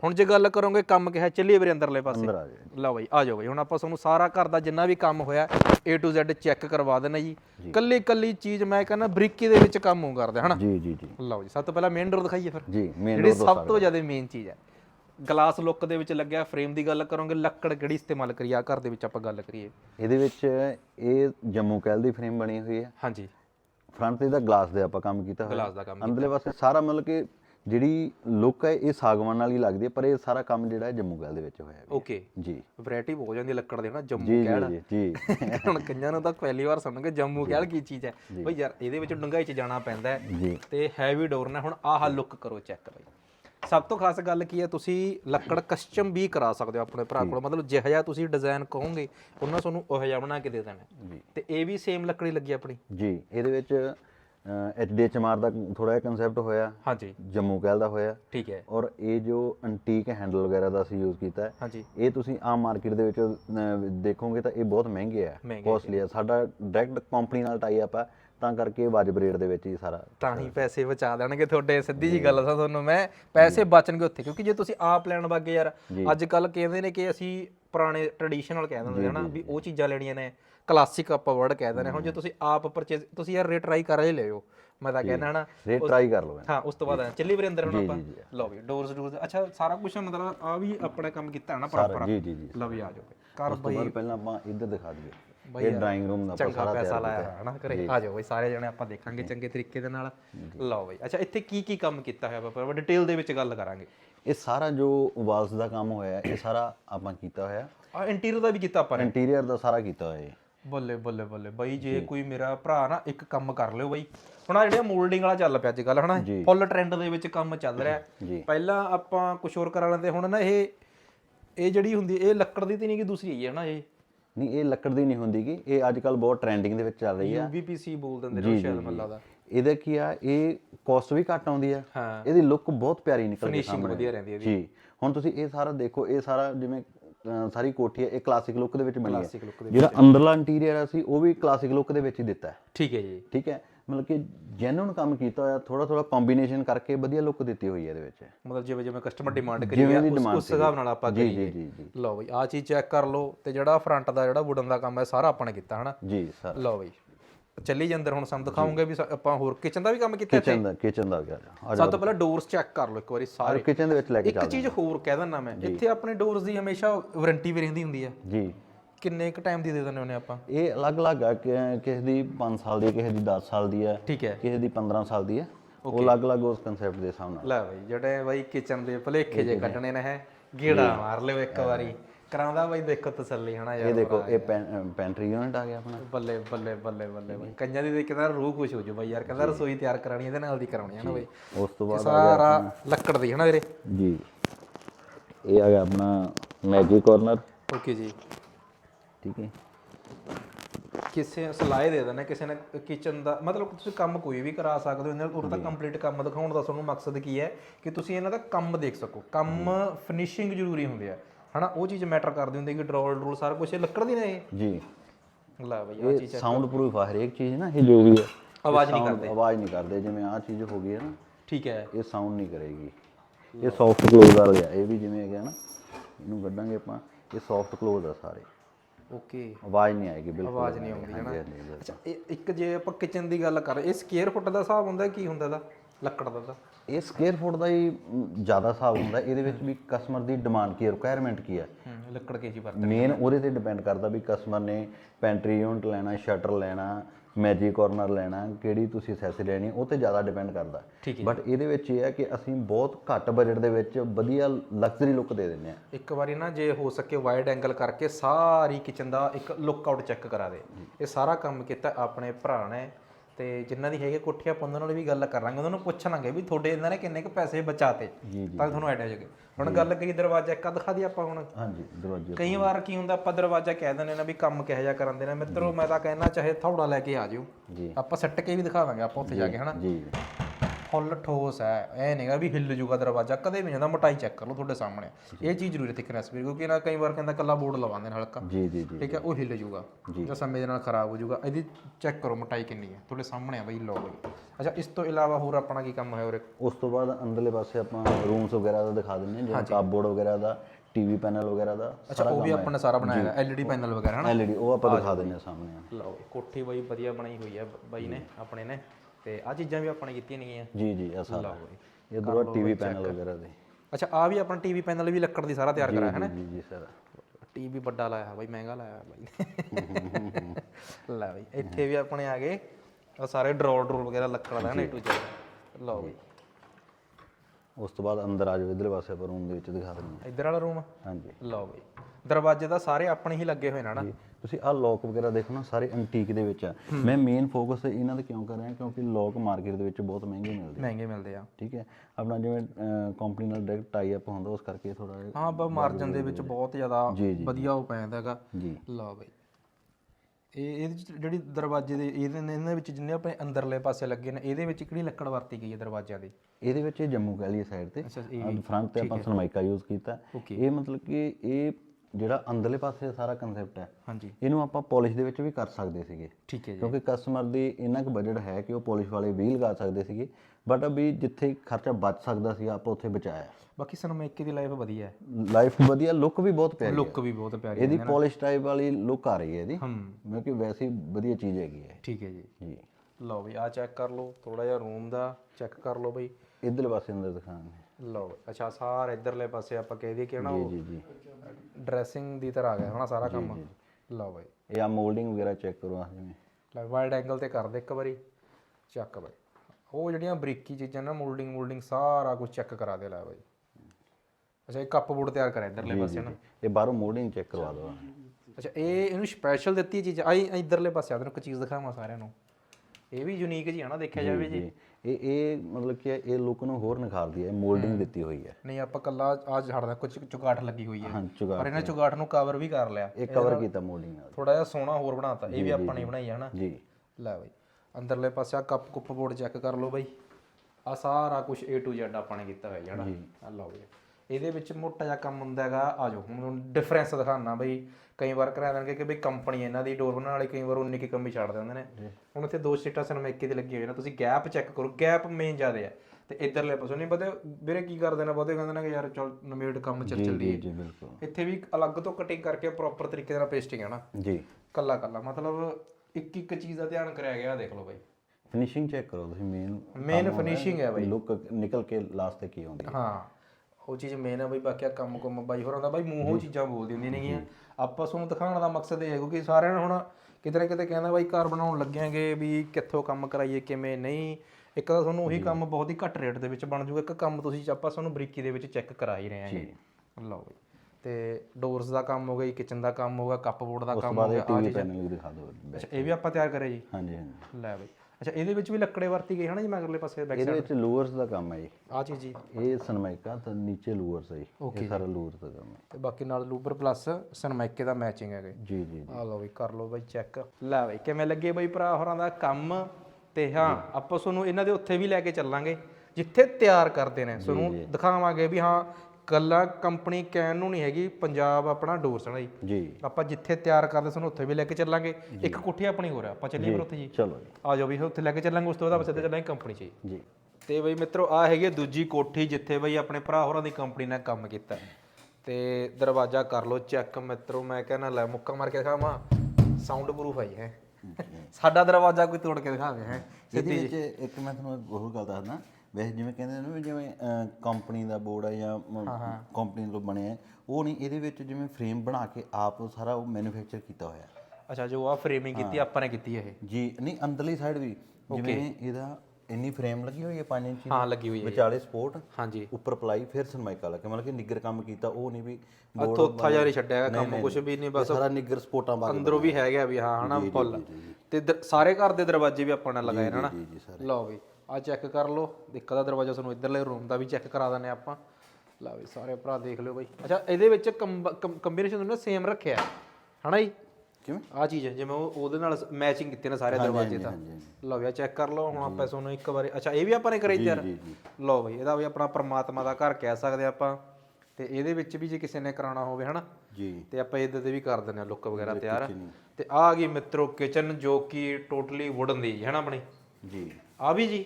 Speaker 2: ਹੁਣ ਜੇ ਗੱਲ ਕਰੋਗੇ ਕੰਮ ਕਿਹਾ ਚੱਲੀਏ ਵੀਰੇ ਅੰਦਰਲੇ ਪਾਸੇ। ਲਓ ਬਈ ਆ ਜਾਓ ਬਈ। ਹੁਣ ਆਪਾਂ ਤੁਹਾਨੂੰ ਸਾਰਾ ਘਰ ਦਾ ਜਿੰਨਾ ਵੀ ਕੰਮ ਹੋਇਆ A to Z ਚੈੱਕ ਕਰਵਾ ਦੇਣਾ ਜੀ। ਕੱਲੀ ਕੱਲੀ ਚੀਜ਼ ਮੈਂ ਕਹਿੰਦਾ ਬਰੀਕੀ ਦੇ ਵਿੱਚ ਕੰਮ ਹੋ ਕਰਦਾ ਹਨਾ?
Speaker 1: ਜੀ ਜੀ ਜੀ।
Speaker 2: ਲਓ ਜੀ ਸਭ ਤੋਂ ਪਹਿਲਾਂ ਮੇਨ ਡੋਰ ਦਿਖਾਈਏ ਫਿਰ।
Speaker 1: ਜੀ ਮੇਨ
Speaker 2: ਜਿਹੜੀ ਸਭ ਤੋਂ ਜ਼ਿਆਦਾ ਮੇਨ ਚੀਜ਼ ਹੈ। ਗਲਾਸ ਲੁੱਕ ਦੇ ਵਿੱਚ ਲੱਗਿਆ ਫਰੇਮ ਦੀ ਗੱਲ ਕਰੋਗੇ ਲੱਕੜ ਕਿਹੜੀ ਇਸਤੇਮਾਲ ਕਰੀਏ ਆ ਘਰ ਦੇ ਵਿੱਚ ਆਪਾਂ ਗੱਲ ਕਰੀਏ।
Speaker 1: ਇਹਦੇ ਵਿੱਚ ਇਹ ਜੰਮੂ ਕੈਲ ਦੀ ਫਰੇਮ ਬਣੀ ਹੋਈ ਹੈ।
Speaker 2: ਹਾਂਜੀ।
Speaker 1: ਫਰੰਟ ਤੇ ਦਾ ਗਲਾਸ ਦੇ ਆਪਾਂ ਕੰਮ ਕੀਤਾ ਹੋਇਆ।
Speaker 2: ਗਲਾਸ ਦਾ ਕੰਮ
Speaker 1: ਅੰਦਰਲੇ ਪਾਸੇ ਸਾਰਾ ਮਤਲਬ ਕਿ ਜਿਹੜੀ ਲੁੱਕ ਹੈ ਇਹ ਸਾਗਵਾਨ ਨਾਲ ਹੀ ਲੱਗਦੀ ਹੈ ਪਰ ਇਹ ਸਾਰਾ ਕੰਮ ਜਿਹੜਾ ਹੈ ਜੰਮੂ ਕੈਲ ਦੇ ਵਿੱਚ ਹੋਇਆ ਹੈ।
Speaker 2: ਓਕੇ
Speaker 1: ਜੀ।
Speaker 2: ਵੈਰਾਈਟੀ ਹੋ ਜਾਂਦੀ ਲੱਕੜ ਦੇ ਨਾ ਜੰਮੂ ਕਹਿਣ
Speaker 1: ਜੀ ਜੀ
Speaker 2: ਹੁਣ ਕਈਆਂ ਨੂੰ ਤਾਂ ਪਹਿਲੀ ਵਾਰ ਸੁਣਨਗੇ ਜੰਮੂ ਕਹਿਲ ਕੀ ਚੀਜ਼ ਹੈ। ਬਈ ਯਾਰ ਇਹਦੇ ਵਿੱਚ ਡੂੰਘਾਈ ਚ ਜਾਣਾ ਪੈਂਦਾ ਹੈ ਤੇ ਹੈਵੀ ਡੋਰ ਨੇ ਹੁਣ ਆਹ ਲੁੱਕ ਕਰੋ ਚੈੱਕ ਬਈ ਸਭ ਤੋਂ ਖਾਸ ਗੱਲ ਕੀ ਹੈ ਤੁਸੀਂ ਲੱਕੜ ਕਸਟਮ ਵੀ ਕਰਾ ਸਕਦੇ ਹੋ ਆਪਣੇ ਭਰਾ ਕੋਲ। ਮਤਲਬ ਜਿਹੋ ਜਿਹਾ ਤੁਸੀਂ ਡਿਜ਼ਾਈਨ ਕਹੋਗੇ ਉਹਨਾਂ ਤੁਹਾਨੂੰ ਉਹ ਜਿਹਾ ਬਣਾ ਕੇ ਦੇ ਦੇਣਾ। ਤੇ ਇਹ ਵੀ ਸੇਮ ਲੱਕੜੀ ਲੱਗੀ ਆਪਣੀ?
Speaker 1: ਜੀ ਇਹਦੇ ਵਿੱਚ ਐਚਡੀਐਚਐਮਆਰ ਦਾ ਥੋੜਾ ਜਿਹਾ ਕਨਸੈਪਟ ਹੋਇਆ
Speaker 2: ਹਾਂਜੀ।
Speaker 1: ਜੰਮੂ ਕੈਲ ਦਾ ਹੋਇਆ।
Speaker 2: ਠੀਕ ਹੈ।
Speaker 1: ਔਰ ਇਹ ਜੋ ਐਂਟੀਕ ਹੈਂਡਲ ਵਗੈਰਾ ਦਾ ਅਸੀਂ ਯੂਜ਼ ਕੀਤਾ ਹੈ
Speaker 2: ਹਾਂਜੀ।
Speaker 1: ਇਹ ਤੁਸੀਂ ਆਮ ਮਾਰਕੀਟ ਦੇ ਵਿੱਚ ਦੇਖੋਗੇ ਤਾਂ ਇਹ ਬਹੁਤ ਮਹਿੰਗੇ ਆ ਕੋਸਟਲੀ ਆ। ਸਾਡਾ ਡਾਇਰੈਕਟ ਕੰਪਨੀ ਨਾਲ ਟਾਈ ਅਪ ਆ। ਤਾਂ ਕਰਕੇ ਵਾਜਬ ਰੇਟ ਦੇ ਵਿੱਚ ਹੀ ਸਾਰਾ।
Speaker 2: ਤਾਂ ਹੀ ਪੈਸੇ ਬਚਾ ਦੇਣਗੇ ਤੁਹਾਡੇ ਸਿੱਧੀ ਜੀ। ਗੱਲ ਆ ਤੁਹਾਨੂੰ ਮੈਂ ਪੈਸੇ ਬਚਣਗੇ ਉੱਥੇ ਕਿਉਂਕਿ ਜੇ ਤੁਸੀਂ ਆਪ ਲੈਣ ਵਾਗੇ ਯਾਰ ਅੱਜ ਕੱਲ ਕਹਿੰਦੇ ਨੇ ਕਿ ਅਸੀਂ ਪੁਰਾਣੇ ਟ੍ਰੈਡੀਸ਼ਨਲ ਕਹਿ ਦਿੰਦੇ ਹਨਾ ਵੀ ਉਹ ਚੀਜ਼ਾਂ ਲੈਣੀਆਂ ਨੇ ਕਲਾਸਿਕ ਆਪਾਂ ਵਰਡ ਕਹਿ ਦਿੰਦੇ ਹੁਣ ਜੇ ਤੁਸੀਂ ਆਪ ਪਰਚੇਜ਼ ਤੁਸੀਂ ਯਾਰ ਰੇਟ ਟਰਾਈ ਕਰ ਹੀ ਲਿਓ ਮੈਂ ਤਾਂ ਕਹਿੰਦਾ ਹਨਾ
Speaker 1: ਰੇਟ ਟਰਾਈ ਕਰ ਲਓ
Speaker 2: ਹਾਂ ਉਸ ਤੋਂ ਬਾਅਦ ਚੱਲੀ ਵੀਰੇ ਅੰਦਰ ਹੁਣ ਆਪਾਂ। ਲਓ ਵੀ ਡੋਰਸ ਡੋਰਸ ਅੱਛਾ ਸਾਰਾ ਕੁਝ ਮਤਲਬ ਆ ਵੀ ਆਪਣਾ ਕੰਮ ਕੀਤਾ ਹੈ ਨਾ ਪ੍ਰੋਪਰ
Speaker 1: ਜੀ ਜੀ ਜੀ।
Speaker 2: ਲਓ ਵੀ ਆ ਜਾਓ।
Speaker 1: ਤੋਂ ਬਾਅਦ ਪਹਿਲਾਂ ਆਪਾਂ ਇੱਧਰ ਦਿਖਾ ਦਈਏ।
Speaker 2: ਬਈ
Speaker 1: ਇਹ ਡਰਾਇੰਗ ਰੂਮ ਦਾ
Speaker 2: ਚੰਗਾ ਪੈਸਾ ਲਾਇਆ ਹੋਇਆ ਹਨਾ ਘਰੇ ਆ ਜਾਓ ਬਈ ਸਾਰੇ ਜਣੇ ਆਪਾਂ ਦੇਖਾਂਗੇ ਚੰਗੇ ਤਰੀਕੇ ਦੇ ਨਾਲ। ਲਓ ਬਈ ਅੱਛਾ ਇੱਥੇ ਕੀ ਕੀ ਕੰਮ ਕੀਤਾ ਹੋਇਆ ਆਪਾਂ ਡਿਟੇਲ ਦੇ ਵਿੱਚ ਗੱਲ ਕਰਾਂਗੇ।
Speaker 1: ਇਹ ਸਾਰਾ ਜੋ ਵਾਲਸ ਦਾ ਕੰਮ ਹੋਇਆ ਹੈ, ਇਹ ਸਾਰਾ ਆਪਾਂ ਕੀਤਾ ਹੋਇਆ।
Speaker 2: ਆ ਇੰਟੀਰੀਅਰ ਦਾ ਵੀ ਕੀਤਾ ਆਪਾਂ ਨੇ?
Speaker 1: ਇੰਟੀਰੀਅਰ ਦਾ ਸਾਰਾ ਕੀਤਾ ਹੋਇਆ ਹੈ
Speaker 2: ਬੱਲੇ ਬੱਲੇ ਬੱਲੇ। ਬਈ ਜੇ ਕੋਈ ਮੇਰਾ ਭਰਾ ਨਾ ਇੱਕ ਕੰਮ ਕਰ ਲਿਓ ਬਈ। ਹੁਣ ਆ ਜਿਹੜੀਆਂ ਮੋਲਡਿੰਗ ਵਾਲਾ ਚੱਲ ਪਿਆ ਅੱਜ ਕੱਲ ਹਨਾ? ਫੁੱਲ ਟ੍ਰੈਂਡ ਦੇ ਵਿੱਚ ਕੰਮ ਚੱਲ ਰਿਹਾ। ਪਹਿਲਾਂ ਆਪਾਂ ਕੁਝ ਹੋਰ ਕਰਾ ਲੈਂਦੇ ਹੁਣ ਨਾ ਇਹ ਇਹ ਜਿਹੜੀ ਹੁੰਦੀ ਇਹ ਲੱਕੜ ਦੀ ਤੇ ਨਹੀਂ ਕਿ ਦੂਸਰੀ ਹੈ ਹਨਾ ਇਹ।
Speaker 1: ਨਹੀਂ ਇਹ ਲੱਕੜ ਦੀ ਨਹੀਂ ਹੁੰਦੀ ਗੀ। ਇਹ ਅੱਜ ਕੱਲ ਬਹੁਤ ਟ੍ਰੈਂਡਿੰਗ ਦੇ ਵਿੱਚ ਚੱਲ ਰਹੀ ਹੈ
Speaker 2: UVPC ਬੋਲ ਦਿੰਦੇ ਨੇ ਸ਼ਾਇਦ ਮੈਨੂੰ ਲੱਗਦਾ
Speaker 1: ਇਹਦਾ ਕੀ ਆ ਇਹ ਕਾਸਟ ਵੀ ਘੱਟ ਆਉਂਦੀ ਆ। ਇਹਦੀ ਲੁੱਕ ਬਹੁਤ ਪਿਆਰੀ ਨਿਕਲਦੀ
Speaker 2: ਫਿਨਿਸ਼ਿੰਗ ਵਧੀਆ ਰਹਿੰਦੀ ਹੈ
Speaker 1: ਜੀ। ਹੁਣ ਤੁਸੀਂ ਇਹ ਸਾਰਾ ਦੇਖੋ ਇਹ ਸਾਰਾ ਜਿਵੇਂ ਸਾਰੀ ਕੋਠੀ ਹੈ ਇਹ ਕਲਾਸਿਕ ਲੁੱਕ ਦੇ ਵਿੱਚ ਬਣੀ ਹੈ
Speaker 2: ਦੇ
Speaker 1: ਜਿਹੜਾ ਅੰਦਰਲਾ ਇੰਟੀਰੀਅਰ ਅਸੀਂ ਉਹ ਵੀ ਕਲਾਸਿਕ ਲੁੱਕ ਦੇ ਵਿੱਚ ਹੀ ਦਿੱਤਾ ਹੈ।
Speaker 2: ਠੀਕ ਹੈ ਜੀ।
Speaker 1: ਠੀਕ ਹੈ? ਮਤਲਬ ਕਿ ਜੈਨੂਨ ਕੰਮ ਕੀਤਾ ਹੋਇਆ ਥੋੜਾ ਥੋੜਾ ਕੰਬੀਨੇਸ਼ਨ ਕਰਕੇ ਵਧੀਆ ਲੁੱਕ ਦਿੱਤੀ ਹੋਈ ਹੈ ਇਹਦੇ ਵਿੱਚ।
Speaker 2: ਮਤਲਬ ਜਿਵੇਂ ਜਿਵੇਂ ਕਸਟਮਰ ਡਿਮਾਂਡ ਕਰੀ ਉਸ ਉਸ ਹਿਸਾਬ ਨਾਲ ਆਪਾਂ ਕਰੀਏ।
Speaker 1: ਜੀ ਜੀ ਜੀ।
Speaker 2: ਲਓ ਬਈ ਆ ਚੀਜ਼ ਚੈੱਕ ਕਰ ਲਓ ਤੇ ਜਿਹੜਾ ਫਰੰਟ ਦਾ ਜਿਹੜਾ ਵੁਡਨ ਦਾ ਕੰਮ ਹੈ ਸਾਰਾ ਆਪਾਂ ਨੇ ਕੀਤਾ ਹਨਾ?
Speaker 1: ਜੀ ਸਰ।
Speaker 2: ਲਓ ਬਈ ਚੱਲੀ ਜਾਂਦਰ ਹੁਣ ਸਾਨੂੰ ਦਿਖਾਉਂਗੇ ਵੀ ਆਪਾਂ ਹੋਰ ਕਿਚਨ ਦਾ ਵੀ ਕੰਮ ਕੀਤਾ ਇੱਥੇ?
Speaker 1: ਕਿਚਨ ਦਾ ਕਿਚਨ ਦਾ ਗਿਆ
Speaker 2: ਸਭ ਤੋਂ ਪਹਿਲਾਂ ਡੋਰਸ ਚੈੱਕ ਕਰ ਲਓ ਇੱਕ ਵਾਰੀ ਸਾਰੇ।
Speaker 1: ਕਿਚਨ ਦੇ ਵਿੱਚ ਲੈ ਕੇ
Speaker 2: ਇੱਕ ਚੀਜ਼ ਹੋਰ ਕਹਿ ਦਿੰਦਾ ਮੈਂ ਇੱਥੇ ਆਪਣੇ ਡੋਰਸ ਦੀ ਹਮੇਸ਼ਾ ਵਾਰੰਟੀ ਵੀ ਰਹਿੰਦੀ ਹੁੰਦੀ ਹੈ।
Speaker 1: ਜੀ।
Speaker 2: ਕਿੰਨੇ ਕੁ ਟਾਈਮ ਦੀ ਦੇ ਦਿੰਦੇ ਹੁੰਦੇ ਆਪਾਂ?
Speaker 1: ਇਹ ਅਲੱਗ-ਅਲੱਗ ਆ ਕਿ- ਕਿਸੇ ਦੀ 5 ਸਾਲ ਦੀ ਕਿਸੇ ਦੀ 10 ਸਾਲ ਦੀ ਹੈ
Speaker 2: ਠੀਕ ਹੈ।
Speaker 1: ਕਿਸੇ ਦੀ 15 ਸਾਲ ਦੀ ਹੈ ਉਹ ਅਲੱਗ-ਅਲੱਗ ਉਸ ਕਨਸੈਪਟ ਦੇ ਹਿਸਾਬ ਨਾਲ।
Speaker 2: ਲੈ ਬਈ ਜਿਹੜੇ ਬਈ ਕਿਚਨ ਦੇ ਭਲੇਖੇ ਜੇ ਕੱਢਣੇ ਨੇ ਹੈ ਗੇੜਾ ਮਾਰ ਲਿਓ ਇੱਕ ਵਾਰੀ। ਕਰਾਉਂਦਾ ਬਈ ਦੇਖੋ ਤਸੱਲੀ ਹਨਾ
Speaker 1: ਇਹ
Speaker 2: ਯਾਰ
Speaker 1: ਦੇਖੋ ਇਹ ਪੈਂਟਰੀ ਯੂਨਿਟ ਆ ਗਿਆ ਆਪਣਾ।
Speaker 2: ਬੱਲੇ ਬੱਲੇ ਬੱਲੇ ਬੱਲੇ ਬਈ। ਕੰਜਾਂ ਦੀ ਦੇਖ ਕੇ ਰੂਹ ਖੁਸ਼ ਹੋ ਜੂ ਬਈ ਯਾਰ ਕਹਿੰਦਾ ਰਸੋਈ ਤਿਆਰ ਕਰਾਣੀ ਇਹਦੇ ਨਾਲ ਦੀ ਕਰਾਉਣੀ ਹੈ ਨਾ ਬਈ।
Speaker 1: ਉਸ ਤੋਂ
Speaker 2: ਇਹ
Speaker 1: ਬਾਅਦ
Speaker 2: ਸਾਰਾ ਲੱਕੜ ਦੀ ਹੈ ਨਾ ਵੀਰੇ?
Speaker 1: ਜੀ। ਇਹ ਆ ਗਿਆ ਆਪਣਾ ਮੈਜਿਕ ਕਾਰਨਰ
Speaker 2: ਓਕੇ ਜੀ।
Speaker 1: ਠੀਕ ਹੈ।
Speaker 2: ਕਿਸੇ ਸਲਾਹ ਦੇ ਦੇਣਾ ਕਿਸੇ ਨੇ ਕਿਚਨ ਦਾ ਮਤਲਬ ਤੁਸੀਂ ਕੰਮ ਕੋਈ ਵੀ ਕਰਾ ਸਕਦੇ ਹੋ ਇਹਨਾਂ ਉਹਦਾ ਕੰਪਲੀਟ ਕੰਮ ਦਿਖਾਉਣ ਦਾ ਤੁਹਾਨੂੰ ਮਕਸਦ ਕੀ ਹੈ ਕਿ ਤੁਸੀਂ ਇਹਨਾਂ ਦਾ ਕੰਮ ਦੇਖ ਸਕੋ। ਕੰਮ ਫਿਨਿਸ਼ਿੰਗ ਜ਼ਰੂਰੀ ਹੁੰਦੀ ਹੈ ਹਨਾ? ਉਹ ਚੀਜ਼ ਮੈਟਰ ਕਰਦੀ ਹੁੰਦੀ ਹੈ ਕਿ ਡਰੋਲ ਡਰੋਲ ਸਾਰਾ ਕੁਝ ਲੱਕੜ ਦੀ ਨੇ
Speaker 1: ਜੀ।
Speaker 2: ਇਹ ਲੈ ਬਈ ਆ ਚੀਜ਼
Speaker 1: ਸਾਊਂਡ ਪ੍ਰੂਫ ਆ ਹਰੇਕ ਚੀਜ਼ ਨਾ ਇਹ ਜੋ ਵੀ ਹੈ
Speaker 2: ਆਵਾਜ਼ ਨਹੀਂ
Speaker 1: sound ਆਵਾਜ਼ ਨਹੀਂ ਕਰਦੇ ਜਿਵੇਂ ਆ ਚੀਜ਼ ਹੋ ਗਈ ਹੈ ਨਾ
Speaker 2: ਠੀਕ ਹੈ।
Speaker 1: ਇਹ ਸਾਊਂਡ ਨਹੀਂ ਕਰੇਗੀ। ਇਹ ਸੌਫਟ ਕਲੋਜ਼ ਵਾਲੇ ਇਹ ਵੀ ਜਿਵੇਂ ਹੈਗਾ ਨਾ ਇਹਨੂੰ ਕੱਢਾਂਗੇ ਆਪਾਂ ਇਹ ਸੌਫਟ ਕਲੋਜ਼ ਆ ਸਾਰੇ।
Speaker 2: ਓਕੇ।
Speaker 1: ਆਵਾਜ਼ ਨਹੀਂ ਆਏਗੀ ਬਿਲਕੁਲ
Speaker 2: ਆਵਾਜ਼ ਨਹੀਂ ਆਉਂਦੀ ਹੈ ਨਾ। ਅੱਛਾ ਇਹ ਇੱਕ ਜੇ ਆਪਾਂ ਕਿਚਨ ਦੀ ਗੱਲ ਕਰ ਇਹ ਸਕੁਅਰ ਫੁੱਟ ਦਾ ਹਿਸਾਬ ਹੁੰਦਾ ਕੀ ਹੁੰਦਾ ਇਹਦਾ? ਲੱਕੜ ਦਾ ਤਾਂ।
Speaker 1: ਇਹ ਸਕੁਅਰ ਫੁੱਟ ਦਾ ਹੀ ਜ਼ਿਆਦਾ ਹਿਸਾਬ ਹੁੰਦਾ ਇਹਦੇ ਵਿੱਚ ਵੀ ਕਸਟਮਰ ਦੀ ਡਿਮਾਂਡ ਕੀ ਹੈ ਰਿਕੁਆਇਰਮੈਂਟ ਕੀ ਹੈ?
Speaker 2: ਹੂੰ ਲੱਕੜ ਕੇ ਜੀ ਵਰਤ
Speaker 1: ਮੇਨ ਉਹਦੇ ਤੇ ਡਿਪੈਂਡ ਕਰਦਾ ਵੀ ਕਸਟਮਰ ਨੇ ਪੈਂਟਰੀ ਯੂਨਿਟ ਲੈਣਾ ਸ਼ਟਰ ਲੈਣਾ ਮੈਜਿਕ ਕਾਰਨਰ ਲੈਣਾ ਕਿਹੜੀ ਤੁਸੀਂ ਅਸੈਸਰੀ ਲੈਣੀ ਉਹ ਤੇ ਜ਼ਿਆਦਾ ਡਿਪੈਂਡ ਕਰਦਾ। ਬਟ ਇਹਦੇ ਵਿੱਚ ਇਹ ਹੈ ਕਿ ਅਸੀਂ ਬਹੁਤ ਘੱਟ ਬਜਟ ਦੇ ਵਿੱਚ ਵਧੀਆ ਲਗਜ਼ਰੀ ਲੁੱਕ ਦੇ ਦਿੰਦੇ ਆ
Speaker 2: ਇੱਕ ਵਾਰੀ ਨਾ ਜੇ ਹੋ ਸਕੇ ਵਾਈਡ ਐਂਗਲ ਕਰਕੇ ਸਾਰੀ ਕਿਚਨ ਦਾ ਇੱਕ ਲੁੱਕ ਆਊਟ ਚੈੱਕ ਕਰਾ ਦੇ। ਇਹ ਸਾਰਾ ਕੰਮ ਕੀਤਾ ਆਪਣੇ ਭਰਾ ਨੇ। ਤੇ ਜਿਨ੍ਹਾਂ ਦੀ ਹੈਗੇ ਕੋਠੀਆਂ ਪੰਨਾਂ ਨਾਲ ਵੀ ਗੱਲ ਕਰਾਂਗੇ ਉਹਨਾਂ ਨੂੰ ਪੁੱਛ ਲਾਂਗੇ ਵੀ ਤੁਹਾਡੇ ਇਹਨਾਂ ਨੇ ਕਿੰਨੇ ਕੁ ਪੈਸੇ ਬਚਾਤੇ ਤਾਂ ਤੁਹਾਨੂੰ ਆਈਡੀਆ ਹੋ ਜਾਵੇ ਹੁਣ ਗੱਲ ਕਰੀ ਦਰਵਾਜ਼ਾ ਇੱਕ ਦਿਖਾ ਦੀ ਆਪਾਂ ਹੁਣ।
Speaker 1: ਹਾਂਜੀ ਦਰਵਾਜ਼ੇ
Speaker 2: ਕਈ ਵਾਰ ਕੀ ਹੁੰਦਾ ਆਪਾਂ ਦਰਵਾਜ਼ਾ ਕਹਿ ਦਿੰਦੇ ਨੇ ਵੀ ਕੰਮ ਕਿਹੋ ਜਿਹਾ ਕਰਨ ਦੇ ਨੇ। ਮਿੱਤਰੋ ਮੈਂ ਤਾਂ ਕਹਿਣਾ ਚਾਹੇ ਥੌੜਾ ਲੈ ਕੇ ਆ ਜਿਓ।
Speaker 1: ਜੀ।
Speaker 2: ਆਪਾਂ ਸੱਟ ਕੇ ਵੀ ਦਿਖਾ ਦਾਂਗੇ ਆਪਾਂ ਉੱਥੇ ਜਾ ਕੇ ਹਨਾ?
Speaker 1: ਜੀ।
Speaker 2: ਫੁੱਲ ਠੋਸ ਹੈ ਐ ਨਹੀਂਗਾ ਵੀ ਹਿੱਲ ਜੂਗਾ ਦਰਵਾਜ਼ਾ ਕਦੇ ਵੀ ਜਾਂਦਾ ਮੋਟਾਈ ਚੈੱਕ ਕਰ ਲਓ ਤੁਹਾਡੇ ਸਾਹਮਣੇ। ਇਹ ਚੀਜ਼ ਜ਼ਰੂਰੀ ਹੈ ਥਿਕਨੈਸ ਵੀ ਕਿਉਂਕਿ ਨਾ ਕਈ ਵਾਰ ਕਹਿੰਦਾ ਕੱਲਾ ਬੋਰਡ ਲਵਾਉਂਦੇ ਨੇ ਹਲਕਾ।
Speaker 1: ਜੀ ਜੀ ਜੀ
Speaker 2: ਠੀਕ ਹੈ ਉਹ ਹਿੱਲ ਜੂਗਾ ਜਾਂ। ਸਮੇਂ ਦੇ ਨਾਲ ਖਰਾਬ ਹੋ ਜੂਗਾ ਇਹਦੀ ਚੈੱਕ ਕਰੋ ਮੋਟਾਈ ਕਿੰਨੀ ਹੈ ਤੁਹਾਡੇ ਸਾਹਮਣੇ ਆ ਬਈ ਲਓ ਬਈ। ਅੱਛਾ ਇਸ ਤੋਂ ਇਲਾਵਾ ਹੋਰ ਆਪਣਾ ਕੀ ਕੰਮ ਹੈ ਉਰੇ?
Speaker 1: ਉਸ ਤੋਂ ਬਾਅਦ ਅੰਦਰਲੇ ਪਾਸੇ ਆਪਾਂ ਰੂਮਸ ਵਗੈਰਾ ਦਾ ਦਿਖਾ ਦਿੰਦੇ ਹਾਂ ਜਿਵੇਂ ਕਾਪਬੋਰਡ ਵਗੈਰਾ ਦਾ ਟੀਵੀ ਪੈਨਲ ਵਗੈਰਾ ਦਾ
Speaker 2: ਅੱਛਾ ਉਹ ਵੀ ਆਪਾਂ ਨੇ ਸਾਰਾ ਬਣਾਇਆ ਹੈ ਐਲਈਡੀ ਪੈਨਲ ਵਗੈਰਾ ਹਨਾ?
Speaker 1: ਐਲਈਡੀ ਉਹ ਆਪਾਂ ਦਿਖਾ ਦਿੰਦੇ ਹਾਂ ਸਾਹਮਣੇ।
Speaker 2: ਲਓ ਕੋਠੀ ਬਈ ਵਧੀਆ ਬਣਾਈ ਹੋਈ ਹੈ ਬਾਈ ਨੇ ਆਪਣੇ ਨੇ। ਤੇ ਆ ਚੀਜ਼ਾਂ ਵੀ ਆਪਾਂ ਨੇ ਕੀਤੀਆਂ ਨੇਗੀਆਂ।
Speaker 1: ਜੀ ਜੀ ਇਹ ਸਾਰਾ
Speaker 2: ਲਓ ਬਈ
Speaker 1: ਇਧਰੋਂ ਟੀਵੀ ਪੈਨਲ ਵਗੈਰਾ ਦੇ।
Speaker 2: ਅੱਛਾ ਆ ਵੀ ਆਪਣਾ ਟੀਵੀ ਪੈਨਲ ਵੀ ਲੱਕੜ ਦੀ ਸਾਰਾ ਤਿਆਰ ਕਰਾਇਆ ਹੈ ਨਾ?
Speaker 1: ਜੀ ਜੀ ਸਰ।
Speaker 2: ਟੀਵੀ ਵੱਡਾ ਲਾਇਆ ਬਾਈ ਮਹਿੰਗਾ ਲਾਇਆ ਬਾਈ। ਲੈ ਬਾਈ ਇੱਥੇ ਵੀ ਆਪਣੇ ਆ ਗਏ। ਉਹ ਸਾਰੇ ਡਰੋਰ ਡਰੋਰ ਵਗੈਰਾ ਲੱਕੜ ਦਾ ਨੇ ਟੂ ਚ ਲਓ ਬਾਈ।
Speaker 1: ਉਸ ਤੋਂ ਬਾਅਦ ਅੰਦਰ ਆ ਜਾਓ ਇਧਰਲੇ ਪਾਸੇ ਆਪਾਂ ਰੂਮ ਦੇ ਵਿੱਚ ਦਿਖਾ ਦਿੰਦੇ ਹਾਂ।
Speaker 2: ਇੱਧਰ ਵਾਲਾ ਰੂਮ
Speaker 1: ਹਾਂਜੀ।
Speaker 2: ਲਓ ਬਾਈ। ਦਰਵਾਜ਼ੇ ਦਾ ਸਾਰੇ ਆਪਣੇ ਹੀ ਲੱਗੇ ਹੋਏ ਨੇ ਨਾ।
Speaker 1: ਤੁਸੀਂ ਆਹ ਲੋਕ ਵਗੈਰਾ ਦੇਖੋ ਨਾ ਸਾਰੇ ਐਂਟੀਕ ਦੇ ਵਿੱਚ ਆ। ਮੈਂ ਮੇਨ ਫੋਕਸ ਇਹਨਾਂ ਤੇ ਕਿਉਂ ਕਰ ਰਿਹਾ ਕਿਉਂਕਿ ਲੋਕ ਮਾਰਕੀਟ ਦੇ ਵਿੱਚ ਬਹੁਤ ਮਹਿੰਗੇ ਮਿਲਦੇ ਆ।
Speaker 2: ਮਹਿੰਗੇ ਮਿਲਦੇ ਆ।
Speaker 1: ਠੀਕ ਹੈ? ਆਪਣਾ ਜਿਵੇਂ ਕੰਪਨੀ ਨਾਲ ਡਾਇਰੈਕਟ ਟਾਈ ਅਪ ਹੁੰਦਾ ਉਸ ਕਰਕੇ ਥੋੜਾ
Speaker 2: ਹਾਂ ਬਾ ਮਾਰਜਨ ਦੇ ਵਿੱਚ ਬਹੁਤ ਜ਼ਿਆਦਾ। ਵਧੀਆ ਉਹ ਪੈਂਦਾ ਹੈਗਾ। ਲਓ ਬਾਈ। ਇਹ ਇਹਦੇ ਜਿਹੜੀ ਦਰਵਾਜ਼ੇ ਦੇ ਇਹਦੇ ਇਹਨਾਂ ਵਿੱਚ ਜਿੰਨੇ ਆਪਣੇ ਅੰਦਰਲੇ ਪਾਸੇ ਲੱਗੇ ਨੇ ਇਹਦੇ ਵਿੱਚ ਕਿਹੜੀ ਲੱਕੜ ਵਰਤੀ ਗਈ ਹੈ ਦਰਵਾਜ਼ਿਆਂ ਦੀ?
Speaker 1: ਇਹਦੇ ਵਿੱਚ ਜੰਮੂ ਕੈਲੀ ਸਾਈਡ ਤੇ।
Speaker 2: ਅੱਛਾ ਇਹ
Speaker 1: ਫਰੰਟ ਤੇ ਆਪਾਂ ਸਨਮਾਈਕਾ ਯੂਜ਼ ਕੀਤਾ. ਇਹ ਮਤਲਬ ਕਿ ਇਹ ਜਿਹੜਾ ਅੰਦਰਲੇ ਪਾਸੇ ਸਾਰਾ ਕਨਸੈਪਟ ਹੈ
Speaker 2: ਹਾਂਜੀ।
Speaker 1: ਇਹਨੂੰ ਆਪਾਂ ਪਾਲਿਸ਼ ਦੇ ਵਿੱਚ ਵੀ ਕਰ ਸਕਦੇ ਸੀਗੇ।
Speaker 2: ਠੀਕ ਹੈ ਜੀ।
Speaker 1: ਕਿਉਂਕਿ ਕਸਟਮਰ ਦੀ ਇੰਨਾ ਕੁ ਬਜਟ ਹੈ ਕਿ ਉਹ ਪਾਲਿਸ਼ ਵਾਲੇ ਵੀ ਲਗਾ ਸਕਦੇ ਸੀਗੇ। ਬਟ ਅਭੀ ਜਿੱਥੇ ਖਰਚਾ ਬਚ ਸਕਦਾ ਸੀ ਆਪਾਂ ਉੱਥੇ ਬਚਾਇਆ
Speaker 2: ਬਾਕੀ ਸਨਮਾਈਕੇ ਦੀ ਲਾਈਫ ਵਧੀਆ ਹੈ।
Speaker 1: ਲਾਈਫ ਵਧੀਆ ਲੁੱਕ ਵੀ ਬਹੁਤ ਪਿਆਰੀ ਹੈ।
Speaker 2: ਲੁੱਕ ਵੀ ਬਹੁਤ ਪਿਆਰੀ ਹੈ
Speaker 1: ਇਹਦੀ ਪਾਲਿਸ਼ ਟਾਈਪ ਵਾਲੀ ਲੁੱਕ ਆ ਰਹੀ ਹੈ ਇਹਦੀ।
Speaker 2: ਹਮ।
Speaker 1: ਕਿਉਂਕਿ ਵੈਸੇ ਵਧੀਆ ਚੀਜ਼ ਹੈਗੀ ਹੈ।
Speaker 2: ਠੀਕ ਹੈ ਜੀ।
Speaker 1: ਜੀ।
Speaker 2: ਲਓ ਬਈ ਆ ਚੈੱਕ ਕਰ ਲਓ। ਥੋੜਾ ਜਿਹਾ ਰੂਮ ਦਾ ਚੈੱਕ ਕਰ ਲਓ ਬਈ।
Speaker 1: ਇਧਰਲੇ ਪਾਸੇ ਅੰਦਰ ਦਿਖਾਉਂਦੇ
Speaker 2: ਲਓ। ਅੱਛਾ ਸਾਰੇ ਇਧਰਲੇ ਪਾਸੇ ਆਪਾਂ ਕਹਿ ਦਈਏ ਕਿ ਨਾ ਉਹ
Speaker 1: ਜੀ ਜੀ।
Speaker 2: ਡਰੈਸਿੰਗ ਦੀ ਤਰ੍ਹਾਂ ਆ ਗਿਆ ਹਨਾ ਸਾਰਾ ਕੰਮ। ਲਓ ਬਈ।
Speaker 1: ਇਹ ਆ ਮੋਲਡਿੰਗ ਵਗੈਰਾ ਚੈੱਕ ਕਰੋ ਆ ਜਿਵੇਂ।
Speaker 2: ਲੈ ਵਾਈਡ ਐਂਗਲ ਤੇ ਕਰ ਦੇ ਇੱਕ ਵਾਰੀ। ਚੱਕ ਬਈ। ਉਹ ਜਿਹੜੀਆਂ ਬਰੀਕੀ ਚੀਜ਼ਾਂ ਨਾ ਮੋਲਡਿੰਗ ਮੋਲਡਿੰਗ ਸਾਰਾ ਕੁਝ ਚੈੱਕ ਕਰਾ ਦੇ ਲੈ ਬਈ। ਅੱਛਾ ਇਹ ਕੱਪ ਬੋਰਡ ਤਿਆਰ ਕਰਿਆ ਇਧਰਲੇ ਪਾਸੇ ਨਾ।
Speaker 1: ਇਹ ਬਾਹਰੋਂ ਮੋਲਡਿੰਗ ਚੈੱਕ ਕਰਵਾ ਦਿਓ।
Speaker 2: ਅੱਛਾ ਇਹ ਇਹਨੂੰ ਸਪੈਸ਼ਲ ਦਿੱਤੀ ਚੀਜ਼ ਆਈ ਇਧਰਲੇ ਪਾਸੇ ਆ ਤੈਨੂੰ ਇੱਕ ਚੀਜ਼ ਦਿਖਾਵਾਂ ਸਾਰਿਆਂ ਨੂੰ। ਇਹ ਵੀ ਯੂਨੀਕ ਜੀ ਆ ਨਾ ਦੇਖਿਆ ਜਾਵੇ ਜੀ।
Speaker 1: ਇਹ ਇਹ ਮਤਲਬ ਕਿ ਇਹ ਲੁੱਕ ਨੂੰ ਹੋਰ ਨਿਖਾਰਦੀ ਹੈ ਮੋਲਡਿੰਗ ਦਿੱਤੀ ਹੋਈ ਹੈ।
Speaker 2: ਨਹੀਂ ਆਪਾਂ ਕੱਲਾ ਆ ਛੱਡਦਾ ਕੁਝ ਚੁਗਾਠ ਲੱਗੀ ਹੋਈ ਹੈ।
Speaker 1: ਹਾਂ ਚੁਗਾ
Speaker 2: ਪਰ ਇਹਨਾਂ ਚੁਗਾਠ ਨੂੰ ਕਵਰ ਵੀ ਕਰ ਲਿਆ।
Speaker 1: ਇਹ ਕਵਰ ਕੀਤਾ ਮੋਲਡਿੰਗ ਨਾਲ।
Speaker 2: ਥੋੜਾ ਜਿਹਾ ਸੋਹਣਾ ਹੋਰ ਬਣਾਤਾ ਇਹ ਵੀ ਆਪਾਂ ਨੇ ਬਣਾਈ ਹੈ ਨਾ
Speaker 1: ਜੀ।
Speaker 2: ਲੈ ਬਈ ਅੰਦਰਲੇ ਪਾਸੇ ਆ ਕੱਪ ਕੁੱਪ ਬੋਰਡ ਚੈੱਕ ਕਰ ਲਓ ਬਈ। ਆ ਸਾਰਾ ਕੁਝ A to Z ਆਪਾਂ ਨੇ ਕੀਤਾ ਹੋਇਆ ਜਣਾ ਆ ਲਓ ਬਈ ਇਹਦੇ ਵਿੱਚ ਮੋਟਾ ਜਿਹਾ ਕੰਮ ਹੁੰਦਾ ਹੈਗਾ ਆ ਜਾਓ। ਹੁਣ ਡਿਫਰੈਂਸ ਦਿਖਾਉਣਾ ਬਈ। ਕਈ ਵਾਰ ਕਰਾ ਦੇਣਗੇ ਕਿ ਬਈ ਕੰਪਨੀ ਇਹਨਾਂ ਦੀ ਡੋਰ ਬਣਾਉਣ ਵਾਲੀ ਕਈ ਵਾਰ ਉਨੀ ਕੀ ਕਮੀ ਛੱਡ ਦਿੰਦੇ ਨੇ। ਹੁਣ ਇੱਥੇ ਦੋ ਸੀਟਾਂ ਸਨਮੇਕੇ ਤੇ ਲੱਗੀ ਹੋਈ ਨੇ ਤੁਸੀਂ ਗੈਪ ਚੈੱਕ ਕਰੋ ਗੈਪ ਮੇਨ ਜ਼ਿਆਦਾ ਹੈ। ਤੇ ਇਧਰਲੇ ਪਾਸੋਂ ਨਹੀਂ ਪਤਾ ਵੀਰੇ ਕੀ ਕਰਦੇ ਨੇ ਬਹੁਤੇ ਕਹਿੰਦੇ ਨੇ ਕਿ ਯਾਰ ਚਲ ਨਮੇੜ ਕੰਮ ਚੱਲ ਚੱਲੀਏ।
Speaker 1: ਜੀ ਬਿਲਕੁਲ।
Speaker 2: ਇੱਥੇ ਵੀ ਅਲੱਗ ਤੋਂ ਕਟਿੰਗ ਕਰਕੇ ਪ੍ਰੋਪਰ ਤਰੀਕੇ ਨਾਲ ਪੇਸਟਿੰਗ ਹੈ ਨਾ।
Speaker 1: ਜੀ।
Speaker 2: ਕੱਲਾ ਕੱਲਾ ਮਤਲਬ ਇੱਕ ਇੱਕ ਚੀਜ਼ ਦਾ ਧਿਆਨ ਕਰਿਆ ਗਿਆ ਦੇਖ ਲਓ ਬਾਈ।
Speaker 1: ਫਿਨਿਸ਼ਿੰਗ ਚੈੱਕ ਕਰੋ ਤੁਸੀਂ ਮੇਨ
Speaker 2: ਮੇਨ ਫਿਨਿਸ਼ਿੰਗ ਹੈ ਬਾਈ।
Speaker 1: ਲੁੱਕ ਨਿਕਲ ਕੇ ਲਾਸਟ ਤੇ ਕੀ ਆਉਂਦੀ ਹੈ।
Speaker 2: ਹਾਂ। ਉਹ ਚੀਜ਼ ਮੇਨ ਹੈ ਬਈ ਬਾਕੀ ਕੰਮ ਕੁੰਮ ਬਾਈ ਹੋਰਾਂ ਦਾ ਬਾਈ ਮੂੰਹੋਂ ਚੀਜ਼ਾਂ ਬੋਲਦੀ ਹੁੰਦੀਆਂ ਨੇਗੀਆਂ। ਆਪਾਂ ਤੁਹਾਨੂੰ ਦਿਖਾਉਣ ਦਾ ਮਕਸਦ ਇਹ ਹੈ ਕਿਉਂਕਿ ਸਾਰਿਆਂ ਨੇ ਹੁਣ ਕਿਤੇ ਨਾ ਕਿਤੇ ਕਹਿੰਦਾ ਬਾਈ ਘਰ ਬਣਾਉਣ ਲੱਗਿਆਂਗੇ ਵੀ ਕਿੱਥੋਂ ਕੰਮ ਕਰਾਈਏ ਕਿਵੇਂ ਨਹੀਂ। ਇੱਕ ਤਾਂ ਤੁਹਾਨੂੰ ਉਹੀ ਕੰਮ ਬਹੁਤ ਹੀ ਘੱਟ ਰੇਟ ਦੇ ਵਿੱਚ ਬਣ ਜਾਊਗਾ। ਇੱਕ ਕੰਮ ਤੁਸੀਂ ਆਪਾਂ ਤੁਹਾਨੂੰ ਬਰੀਕੀ ਦੇ ਵਿੱਚ ਚੈੱਕ ਕਰਾ ਹੀ ਰਹੇ ਹਾਂਗੇ। ਲਓ ਬਈ। ਤੇ ਡੋਰਸ ਦਾ ਕੰਮ ਹੋ ਗਿਆ ਕਿਚਨ ਦਾ ਕੰਮ ਹੋ ਗਿਆ ਕੱਪ ਬੋਰਡ ਦਾ ਕੰਮ ਹੋ ਗਿਆ
Speaker 1: ਦਿਖਾ ਦਿਓ
Speaker 2: ਅੱਛਾ ਇਹ ਵੀ ਆਪਾਂ ਤਿਆਰ ਕਰਿਆ ਜੀ?
Speaker 1: ਹਾਂਜੀ ਹਾਂਜੀ।
Speaker 2: ਲੈ ਬਈ। ਅੱਛਾ ਇਹਦੇ ਵਿੱਚ ਵੀ ਲੱਕੜੇ ਵਰਤੀ ਗਈ ਹੈ ਨਾ ਜੀ ਮਗਰਲੇ ਪਾਸੇ ਬੈਕ
Speaker 1: ਇਹਦੇ ਵਿੱਚ ਲੂਅਰਸ ਦਾ ਕੰਮ ਹੈ ਜੀ।
Speaker 2: ਆ ਚੀਜ਼ ਜੀ।
Speaker 1: ਇਹ ਸਨਮਾਈਕਾ ਤੇ ਨੀਚੇ ਲੂਅਰਸ ਹੈ ਜੀ। ਇਹ ਸਾਰਾ ਲੂਅਰਸ ਦਾ ਕੰਮ ਹੈ।
Speaker 2: ਤੇ ਬਾਕੀ ਨਾਲ ਲੂਬਰ ਪਲੱਸ ਸਨਮਾਈਕੇ ਦਾ ਮੈਚਿੰਗ ਹੈਗਾ ਜੀ।
Speaker 1: ਜੀ ਜੀ
Speaker 2: ਆ ਲਓ ਬਈ ਕਰ ਲਓ ਬਈ ਚੈੱਕ ਲੈ ਬਈ ਕਿਵੇਂ ਲੱਗੇ ਬਈ ਭਰਾ ਹੋਰਾਂ ਦਾ ਕੰਮ? ਤੇ ਹਾਂ ਆਪਾਂ ਤੁਹਾਨੂੰ ਇਹਨਾਂ ਦੇ ਉੱਥੇ ਵੀ ਲੈ ਕੇ ਚੱਲਾਂਗੇ ਜਿੱਥੇ ਤਿਆਰ ਕਰਦੇ ਨੇ। ਤੁਹਾਨੂੰ ਦਿਖਾਵਾਂਗੇ ਵੀ ਹਾਂ ਕੱਲਾ ਕੰਪਨੀ ਕਹਿਣ ਨੂੰ ਨਹੀਂ ਹੈਗੀ ਪੰਜਾਬ ਆਪਣਾ ਡੋਰਸ ਹੈ ਜੀ।
Speaker 1: ਜੀ।
Speaker 2: ਆਪਾਂ ਜਿੱਥੇ ਤਿਆਰ ਕਰਦੇ ਤੁਹਾਨੂੰ ਉੱਥੇ ਵੀ ਲੈ ਕੇ ਚੱਲਾਂਗੇ। ਇੱਕ ਕੋਠੀ ਆਪਣੀ ਹੋਰ ਆ ਆਪਾਂ ਚੱਲੀਏ ਫਿਰ ਉੱਥੇ ਜੀ।
Speaker 1: ਚਲੋ ਜੀ।
Speaker 2: ਆ ਜਾਓ ਵੀ ਉੱਥੇ ਲੈ ਕੇ ਚੱਲਾਂਗੇ ਉਸ ਤੋਂ ਬਾਅਦ ਆਪਾਂ ਸਿੱਧੇ ਚੱਲਾਂਗੇ ਕੰਪਨੀ 'ਚ ਜੀ। ਤੇ ਬਈ ਮਿੱਤਰੋ ਆ ਹੈਗੀ ਦੂਜੀ ਕੋਠੀ ਜਿੱਥੇ ਬਈ ਆਪਣੇ ਭਰਾ ਹੋਰਾਂ ਦੀ ਕੰਪਨੀ ਨਾਲ ਕੰਮ ਕੀਤਾ। ਤੇ ਦਰਵਾਜ਼ਾ ਕਰ ਲਓ ਚੈੱਕ ਮਿੱਤਰੋ ਮੈਂ ਕਹਿੰਦਾ ਲੈ ਮੁੱਕਾ ਮਾਰ ਕੇ ਦਿਖਾਵਾਂ। ਸਾਊਂਡ ਪ੍ਰੂਫ ਹੈ। ਹੈ। ਸਾਡਾ ਦਰਵਾਜ਼ਾ ਕੋਈ ਤੋੜ ਕੇ ਦਿਖਾਵੇ ਹੈ।
Speaker 1: ਇਹਦੇ ਵਿੱਚ ਇੱਕ ਮੈਂ ਤੁਹਾਨੂੰ ਇੱਕ ਹੋਰ ਗੱਲ ਦੱਸਦਾ। ਵੈਸੇ ਜਿਵੇਂ ਕਹਿੰਦੇ ਨੇ ਜਿਵੇਂ ਕੰਪਨੀ ਦਾ ਬੋਰਡ ਹੈ ਜਾਂ ਕੰਪਨੀ ਤੋਂ ਬਣਿਆ ਉਹ ਨਹੀਂ ਇਹਦੇ ਵਿੱਚ ਜਿਵੇਂ ਫਰੇਮ ਬਣਾ ਕੇ ਆਪ ਸਾਰਾ ਉਹ ਮੈਨੂਫੈਕਚਰ ਕੀਤਾ ਹੋਇਆ।
Speaker 2: ਅੱਛਾ ਜੋ ਆ ਫਰੇਮਿੰਗ ਕੀਤੀ ਆਪਾਂ ਨੇ ਕੀਤੀ ਇਹ?
Speaker 1: ਜੀ ਨਹੀਂ ਅੰਦਰਲੀ ਸਾਈਡ ਵੀ। ਜਿਵੇਂ ਇਹਦਾ ਇੰਨੀ ਫਰੇਮ ਲੱਗੀ ਹੋਈ ਹੈ 5 ਇੰਚ ਦੀ।
Speaker 2: ਹਾਂ ਲੱਗੀ ਹੋਈ ਹੈ।
Speaker 1: ਵਿਚਾਲੇ ਸਪੋਰਟ
Speaker 2: ਹਾਂਜੀ।
Speaker 1: ਉੱਪਰ ਪਲਾਈ ਫਿਰ ਸਨਮਾਈਕਾ ਲੱਗਾ ਮਤਲਬ ਕਿ ਨਿੱਗਰ ਕੰਮ ਕੀਤਾ ਉਹ ਨਹੀਂ ਵੀ
Speaker 2: ਜਿਹਾ ਨਹੀਂ ਛੱਡਿਆ ਹੈਗਾ ਕੰਮ ਕੁਝ ਵੀ ਨਹੀਂ ਬਸ
Speaker 1: ਸਾਰਾ ਨਿੱਗਰ ਸਪੋਰਟਾਂ ਬਾਗ
Speaker 2: ਅੰਦਰੋਂ ਵੀ ਹੈਗਾ ਵੀ ਹਾਂ ਹਨਾ ਫੁੱਲ ਤੇ ਸਾਰੇ ਘਰ ਦੇ ਦਰਵਾਜ਼ੇ ਵੀ ਆਪਾਂ ਨੇ ਲਗਾਏ ਹਨਾ? ਲਓ ਵੀ। ਆ ਚੈੱਕ ਕਰ ਲਓ। ਇੱਕ ਦਾ ਦਰਵਾਜ਼ਾ ਤੁਹਾਨੂੰ ਇਧਰਲੇ ਰੂਮ ਦਾ ਵੀ ਚੈੱਕ ਕਰਾ ਦਿੰਨੇ ਆਪਾਂ। ਲਓ ਵੀ ਸਾਰੇ ਭਰਾ ਦੇਖ ਲਿਓ ਬਾਈ। ਅੱਛਾ ਇਹਦੇ ਵਿੱਚ ਕੰਬੀਨੇਸ਼ਨ ਉਹਨੇ ਸੇਮ ਰੱਖਿਆ ਹਨਾ ਜੀ?
Speaker 1: ਕਿਵੇਂ?
Speaker 2: ਆ ਚੀਜ਼ ਜਿਵੇਂ ਉਹ ਉਹਦੇ ਨਾਲ ਮੈਚਿੰਗ ਕੀਤੇ ਨੇ ਸਾਰੇ ਦਰਵਾਜ਼ੇ ਤਾਂ। ਲਓ ਆ ਚੈੱਕ ਕਰ ਲਓ ਹੁਣ ਆਪਾਂ ਤੁਹਾਨੂੰ ਇੱਕ ਵਾਰੀ ਅੱਛਾ ਇਹ ਵੀ ਆਪਾਂ ਨੇ ਕਰਾਈ ਤਿਆਰ ਲਓ ਬਈ ਇਹਦਾ ਵੀ ਆਪਣਾ ਪ੍ਰਮਾਤਮਾ ਦਾ ਘਰ ਕਹਿ ਸਕਦੇ ਆਪਾਂ। ਤੇ ਇਹਦੇ ਵਿੱਚ ਵੀ ਜੇ ਕਿਸੇ ਨੇ ਕਰਾਉਣਾ ਹੋਵੇ ਹਨਾ?
Speaker 1: ਜੀ।
Speaker 2: ਤੇ ਆਪਾਂ ਇਹਦੇ ਤੇ ਵੀ ਕਰ ਦਿੰਦੇ ਆ ਲੁੱਕ ਵਗੈਰਾ ਤਿਆਰ। ਤੇ ਆ ਗਈ ਮਿੱਤਰੋ ਕਿਚਨ ਜੋ ਕਿ ਟੋਟਲੀ ਵੁਡਨ ਦੀ ਹੈ ਨਾ ਆਪਣੀ?
Speaker 1: ਜੀ।
Speaker 2: ਆ ਵੀ ਜੀ?